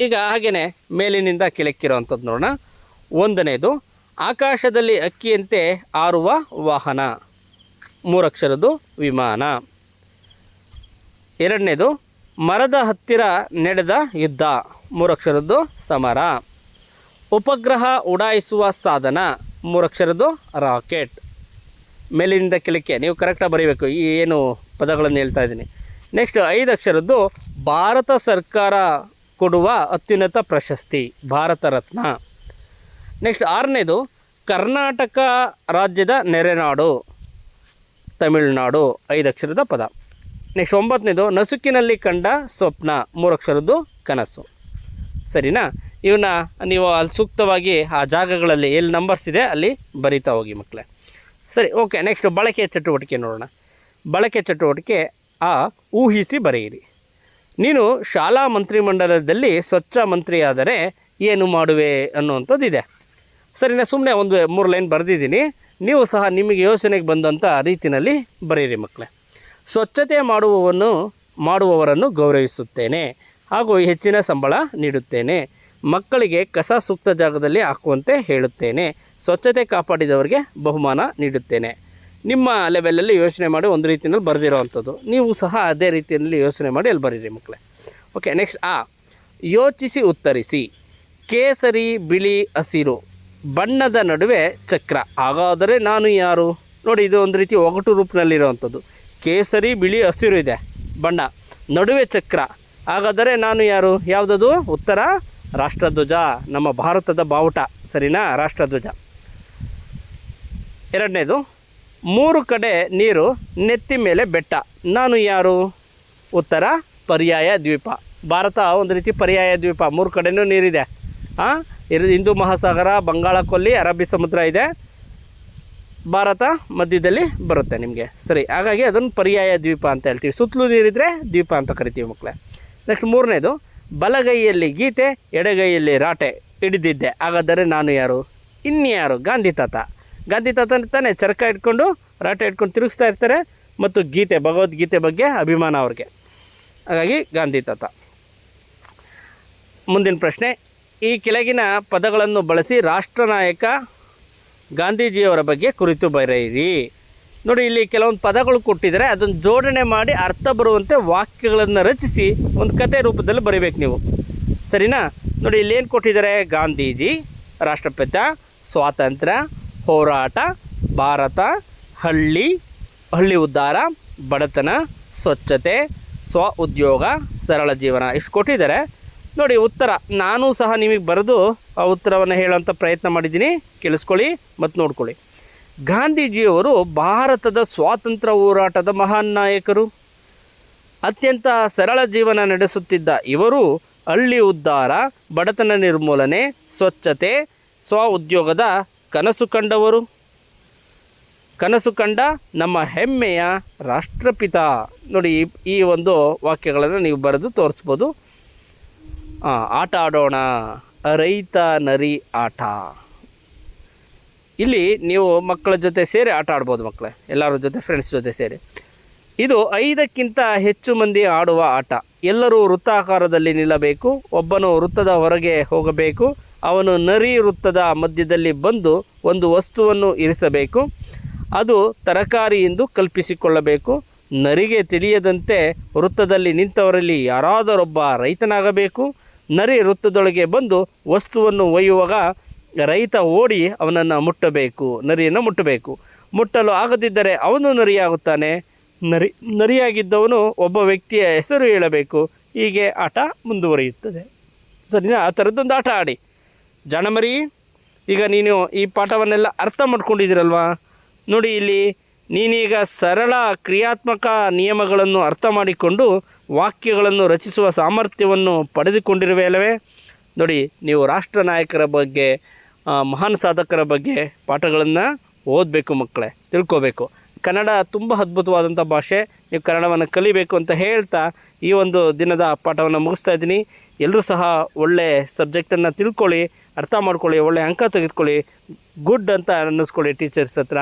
ಈಗ ಹಾಗೆಯೇ ಮೇಲಿನಿಂದ ಕೆಳಕ್ಕಿರೋವಂಥದ್ದು ನೋಡೋಣ. ಒಂದನೇದು ಆಕಾಶದಲ್ಲಿ ಅಕ್ಕಿಯಂತೆ ಆರುವ ವಾಹನ. ಮೂರಕ್ಷರದ್ದು ವಿಮಾನ. ಎರಡನೇದು, ಮರದ ಹತ್ತಿರ ನಡೆದ ಯುದ್ಧ. ಮೂರಕ್ಷರದ್ದು ಸಮರ. ಉಪಗ್ರಹ ಉಡಾಯಿಸುವ ಸಾಧನ. ಮೂರಕ್ಷರದ್ದು ರಾಕೆಟ್. ಮೇಲಿನಿಂದ ಕೆಳಕ್ಕೆ, ನೀವು ಕರೆಕ್ಟಾಗಿ ಬರೀಬೇಕು. ಈ ಏನು ಪದಗಳನ್ನು ಹೇಳ್ತಾ ಇದ್ದೀನಿ. ನೆಕ್ಸ್ಟ್ ಐದು ಅಕ್ಷರದ್ದು ಭಾರತ ಸರ್ಕಾರ ಕೊಡುವ ಅತ್ಯುನ್ನತ ಪ್ರಶಸ್ತಿ, ಭಾರತ ರತ್ನ. ನೆಕ್ಸ್ಟ್ ಆರನೇದು ಕರ್ನಾಟಕ ರಾಜ್ಯದ ನೆರೆನಾಡು, ತಮಿಳುನಾಡು, ಐದು ಅಕ್ಷರದ ಪದ. ನೆಕ್ಸ್ಟ್ ಒಂಬತ್ತನೇದು ನಸುಕಿನಲ್ಲಿ ಕಂಡ ಸ್ವಪ್ನ, ಮೂರು ಅಕ್ಷರದ್ದು ಕನಸು. ಸರಿನಾ? ಇವನ್ನ ನೀವು ಅಲ್ಲಿ ಸೂಕ್ತವಾಗಿ ಆ ಜಾಗಗಳಲ್ಲಿ ಎಲ್ಲಿ ನಂಬರ್ಸ್ ಇದೆ ಅಲ್ಲಿ ಬರಿತಾ ಹೋಗಿ ಮಕ್ಕಳೇ ಸರಿ ಓಕೆ ನೆಕ್ಸ್ಟ್ ಬಳಕೆ ಚಟುವಟಿಕೆ ನೋಡೋಣ. ಬಳಕೆ ಚಟುವಟಿಕೆ ಆ ಊಹಿಸಿ ಬರೆಯಿರಿ. ನೀನು ಶಾಲಾ ಮಂತ್ರಿಮಂಡಲದಲ್ಲಿ ಸ್ವಚ್ಛ ಮಂತ್ರಿಯಾದರೆ ಏನು ಮಾಡುವೆ ಅನ್ನುವಂಥದ್ದಿದೆ ನಾನು ಸುಮ್ಮನೆ ಒಂದು ಮೂರು ಲೈನ್ ಬರೆದಿದ್ದೀನಿ. ನೀವು ಸಹ ನಿಮಗೆ ಯೋಚನೆಗೆ ಬಂದಂಥ ರೀತಿಯಲ್ಲಿ ಬರೀರಿ ಮಕ್ಕಳೇ. ಸ್ವಚ್ಛತೆ ಮಾಡುವವನ್ನು ಮಾಡುವವರನ್ನು ಗೌರವಿಸುತ್ತೇನೆ. ಹಾಗೂ ಹೆಚ್ಚಿನ ಸಂಬಳ ನೀಡುತ್ತೇನೆ. ಮಕ್ಕಳಿಗೆ ಕಸ ಸೂಕ್ತ ಜಾಗದಲ್ಲಿ ಹಾಕುವಂತೆ ಹೇಳುತ್ತೇನೆ. ಸ್ವಚ್ಛತೆ ಕಾಪಾಡಿದವರಿಗೆ ಬಹುಮಾನ ನೀಡುತ್ತೇನೆ. ನಿಮ್ಮ ಲೆವೆಲಲ್ಲಿ ಯೋಚನೆ ಮಾಡಿ ಒಂದು ರೀತಿಯಲ್ಲಿ ಬರೆದಿರೋವಂಥದ್ದು. ನೀವು ಸಹ ಅದೇ ರೀತಿಯಲ್ಲಿ ಯೋಚನೆ ಮಾಡಿ ಅಲ್ಲಿ ಬರೀರಿ ಮಕ್ಕಳೇ. ಓಕೆ, ನೆಕ್ಸ್ಟ್ ಆ, ಯೋಚಿಸಿ ಉತ್ತರಿಸಿ. ಕೇಸರಿ, ಬಿಳಿ, ಹಸಿರು. ಬಣ್ಣದ ನಡುವೆ ಚಕ್ರ. ಹಾಗಾದರೆ ನಾನು ಯಾರು? ನೋಡಿ, ಇದು ಒಂದು ರೀತಿ ಒಗಟು ರೂಪದಲ್ಲಿರುವಂಥದ್ದು ಕೇಸರಿ, ಬಿಳಿ, ಹಸಿರು ಇದೆ. ಬಣ್ಣ. ನಡುವೆ ಚಕ್ರ. ಹಾಗಾದರೆ ನಾನು ಯಾರು? ಯಾವುದದು? ಉತ್ತರ ರಾಷ್ಟ್ರಧ್ವಜ. ನಮ್ಮ ಭಾರತದ ಬಾವುಟ. ಸರಿನಾ? ರಾಷ್ಟ್ರಧ್ವಜ. ಎರಡನೇದು, ಮೂರು ಕಡೆ ನೀರು, ನೆತ್ತಿ ಮೇಲೆ ಬೆಟ್ಟ. ನಾನು ಯಾರು? ಉತ್ತರ ಪರ್ಯಾಯ ದ್ವೀಪ. ಭಾರತ ಒಂದು ರೀತಿ ಪರ್ಯಾಯ ದ್ವೀಪ. ಮೂರು ಕಡೆಯೂ ನೀರಿದೆ. ಹಾಂ ಹಿಂದೂ ಮಹಾಸಾಗರ ಬಂಗಾಳ ಕೊಲ್ಲಿ ಅರಬ್ಬಿ ಸಮುದ್ರ ಇದೆ. ಭಾರತ ಮಧ್ಯದಲ್ಲಿ ಬರುತ್ತೆ ನಿಮಗೆ. ಸರಿ, ಹಾಗಾಗಿ ಅದನ್ನು ಪರ್ಯಾಯ ದ್ವೀಪ ಅಂತ ಹೇಳ್ತೀವಿ. ಸುತ್ತಲೂ ನೀರಿದ್ರೆ ದ್ವೀಪ ಅಂತ ಕರಿತೀವಿ ಮಕ್ಕಳೇ ನೆಕ್ಸ್ಟ್ ಮೂರನೇದು, ಬಲಗೈಯಲ್ಲಿ ಗೀತೆ, ಎಡಗೈಯಲ್ಲಿ ರಾಟೆ ಹಿಡಿದಿದ್ದೆ. ಹಾಗಾದರೆ ನಾನು ಯಾರು? ಇನ್ಯಾರು? ಗಾಂಧಿ ತಾತ. ಗಾಂಧಿ ತಾತ ತಾನೇ ಚರಕ ಇಟ್ಕೊಂಡು, ರಾಟೆ ಇಟ್ಕೊಂಡು ತಿರುಗಿಸ್ತಾ ಇರ್ತಾರೆ ಮತ್ತು ಗೀತೆ, ಭಗವದ್ಗೀತೆ ಬಗ್ಗೆ ಅಭಿಮಾನ ಅವ್ರಿಗೆ. ಹಾಗಾಗಿ ಗಾಂಧಿ ತಾತ. ಮುಂದಿನ ಪ್ರಶ್ನೆ ಈ ಕೆಳಗಿನ ಪದಗಳನ್ನು ಬಳಸಿ ರಾಷ್ಟ್ರನಾಯಕ ಗಾಂಧೀಜಿಯವರ ಬಗ್ಗೆ ಕುರಿತು ಬರೆಯಿರಿ. ನೋಡಿ, ಇಲ್ಲಿ ಕೆಲವೊಂದು ಪದಗಳು ಕೊಟ್ಟಿದ್ದಾರೆ. ಅದನ್ನು ಜೋಡಣೆ ಮಾಡಿ ಅರ್ಥ ಬರುವಂತೆ ವಾಕ್ಯಗಳನ್ನು ರಚಿಸಿ ಒಂದು ಕತೆ ರೂಪದಲ್ಲಿ ಬರೀಬೇಕು ನೀವು. ಸರಿನಾ? ನೋಡಿ, ಇಲ್ಲಿ ಏನು ಕೊಟ್ಟಿದ್ದಾರೆ? ಗಾಂಧೀಜಿ, ರಾಷ್ಟ್ರಪಿತ, ಸ್ವಾತಂತ್ರ್ಯ, ಹೋರಾಟ, ಭಾರತ, ಹಳ್ಳಿ ಹಳ್ಳಿ ಉದ್ಧಾರ, ಬಡತನ, ಸ್ವಚ್ಛತೆ, ಸ್ವ ಉದ್ಯೋಗ, ಸರಳ ಜೀವನ. ಇಷ್ಟು ಕೊಟ್ಟಿದ್ದಾರೆ. ನೋಡಿ, ಉತ್ತರ. ನಾನು ಸಹ ನಿಮಗೆ ಬರೆದು ಆ ಉತ್ತರವನ್ನು ಹೇಳುವಂಥ ಪ್ರಯತ್ನ ಮಾಡಿದ್ದೀನಿ. ಕೇಳಿಸ್ಕೊಳ್ಳಿ ಮತ್ತು ನೋಡ್ಕೊಳ್ಳಿ. ಗಾಂಧೀಜಿಯವರು ಭಾರತದ ಸ್ವಾತಂತ್ರ್ಯ ಹೋರಾಟದ ಮಹಾನ್ ನಾಯಕರು. ಅತ್ಯಂತ ಸರಳ ಜೀವನ ನಡೆಸುತ್ತಿದ್ದ ಇವರು ಹಳ್ಳಿ ಉದ್ಧಾರ, ಬಡತನ ನಿರ್ಮೂಲನೆ, ಸ್ವಚ್ಛತೆ, ಸ್ವ ಉದ್ಯೋಗದ ಕನಸು ಕಂಡವರು. ಕನಸು ಕಂಡ ನಮ್ಮ ಹೆಮ್ಮೆಯ ರಾಷ್ಟ್ರಪಿತ. ನೋಡಿ, ಈ- ಒಂದು ವಾಕ್ಯಗಳನ್ನು ನೀವು ಬರೆದು ತೋರಿಸ್ಬೋದು. ಆಟ ಆಡೋಣ. ರೈತ ನರಿ ಆಟ. ಇಲ್ಲಿ ನೀವು ಮಕ್ಕಳ ಜೊತೆ ಸೇರಿ ಆಟ ಆಡ್ಬೋದು ಮಕ್ಕಳೇ. ಎಲ್ಲರ ಜೊತೆ ಫ್ರೆಂಡ್ಸ್ ಜೊತೆ ಸೇರಿ. ಇದು ಐದಕ್ಕಿಂತ ಹೆಚ್ಚು ಮಂದಿ ಆಡುವ ಆಟ. ಎಲ್ಲರೂ ವೃತ್ತಾಕಾರದಲ್ಲಿ ನಿಲ್ಲಬೇಕು. ಒಬ್ಬನು ವೃತ್ತದ ಹೊರಗೆ ಹೋಗಬೇಕು. ಅವನು ನರಿ ವೃತ್ತದ ಮಧ್ಯದಲ್ಲಿ ಬಂದು ಒಂದು ವಸ್ತುವನ್ನು ಇರಿಸಬೇಕು. ಅದು ತರಕಾರಿ ಎಂದು ಕಲ್ಪಿಸಿಕೊಳ್ಳಬೇಕು. ನರಿಗೆ ತಿಳಿಯದಂತೆ ವೃತ್ತದಲ್ಲಿ ನಿಂತವರಲ್ಲಿ ಯಾರಾದರೊಬ್ಬ ರೈತನಾಗಬೇಕು. ನರಿ ವೃತ್ತದೊಳಗೆ ಬಂದು ವಸ್ತುವನ್ನು ಒಯ್ಯುವಾಗ ರೈತ ಓಡಿ ಅವನನ್ನು ಮುಟ್ಟಬೇಕು, ನರಿಯನ್ನು ಮುಟ್ಟಬೇಕು. ಮುಟ್ಟಲು ಆಗದಿದ್ದರೆ ಅವನು ನರಿಯಾಗುತ್ತಾನೆ. ನರಿ, ನರಿಯಾಗಿದ್ದವನು ಒಬ್ಬ ವ್ಯಕ್ತಿಯ ಹೆಸರು ಹೇಳಬೇಕು. ಹೀಗೆ ಆಟ ಮುಂದುವರಿಯುತ್ತದೆ. ಸರಿನಾ? ಆ ಥರದ್ದೊಂದು ಆಟ ಆಡಿ. ಜಾಣಮರಿ, ಈಗ ನೀನು ಈ ಪಾಠವನ್ನೆಲ್ಲ ಅರ್ಥ ಮಾಡ್ಕೊಂಡಿದ್ದೀರಲ್ವಾ? ನೋಡಿ ಇಲ್ಲಿ ನೀನೀಗ ಸರಳ ಕ್ರಿಯಾತ್ಮಕ ನಿಯಮಗಳನ್ನು ಅರ್ಥ ಮಾಡಿಕೊಂಡು ವಾಕ್ಯಗಳನ್ನು ರಚಿಸುವ ಸಾಮರ್ಥ್ಯವನ್ನು ಪಡೆದುಕೊಂಡಿರುವೆ ಅಲ್ಲವೇ? ನೋಡಿ, ನೀವು ರಾಷ್ಟ್ರ ನಾಯಕರ ಬಗ್ಗೆ ಮಹಾನ್ ಸಾಧಕರ ಬಗ್ಗೆ ಪಾಠಗಳನ್ನು ಓದಬೇಕು ಮಕ್ಕಳೇ, ತಿಳ್ಕೋಬೇಕು. ಕನ್ನಡ ತುಂಬ ಅದ್ಭುತವಾದಂಥ ಭಾಷೆ, ನೀವು ಕನ್ನಡವನ್ನು ಕಲಿಬೇಕು ಅಂತ ಹೇಳ್ತಾ ಈ ಒಂದು ದಿನದ ಪಾಠವನ್ನು ಮುಗಿಸ್ತಾ ಇದ್ದೀನಿ. ಎಲ್ಲರೂ ಸಹ ಒಳ್ಳೆ ಸಬ್ಜೆಕ್ಟನ್ನು ತಿಳ್ಕೊಳ್ಳಿ, ಅರ್ಥ ಮಾಡ್ಕೊಳ್ಳಿ, ಒಳ್ಳೆ ಅಂಕ ತೆಗೆದುಕೊಳ್ಳಿ. ಗುಡ್ ಅಂತ ಅನ್ನಿಸ್ಕೊಳ್ಳಿ ಟೀಚರ್ಸ್ ಹತ್ರ.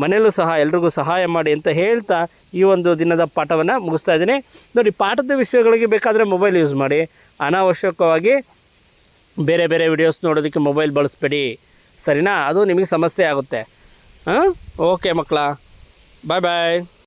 ಮನೆಯಲ್ಲೂ ಸಹ ಎಲ್ರಿಗೂ ಸಹಾಯ ಮಾಡಿ ಅಂತ ಹೇಳ್ತಾ ಈ ಒಂದು ದಿನದ ಪಾಠವನ್ನು ಮುಗಿಸ್ತಾ ಇದ್ದೀನಿ. ನೋಡಿ, ಪಾಠದ ವಿಷಯಗಳಿಗೆ ಬೇಕಾದರೆ ಮೊಬೈಲ್ ಯೂಸ್ ಮಾಡಿ. ಅನಾವಶ್ಯಕವಾಗಿ ಬೇರೆ ಬೇರೆ ವಿಡಿಯೋಸ್ ನೋಡೋದಕ್ಕೆ ಮೊಬೈಲ್ ಬಳಸಬೇಡಿ. ಸರಿನಾ? ಅದು ನಿಮಗೆ ಸಮಸ್ಯೆ ಆಗುತ್ತೆ. ಹಾಂ? ಓಕೆ ಮಕ್ಕಳ. ಬಾಯ್ ಬಾಯ್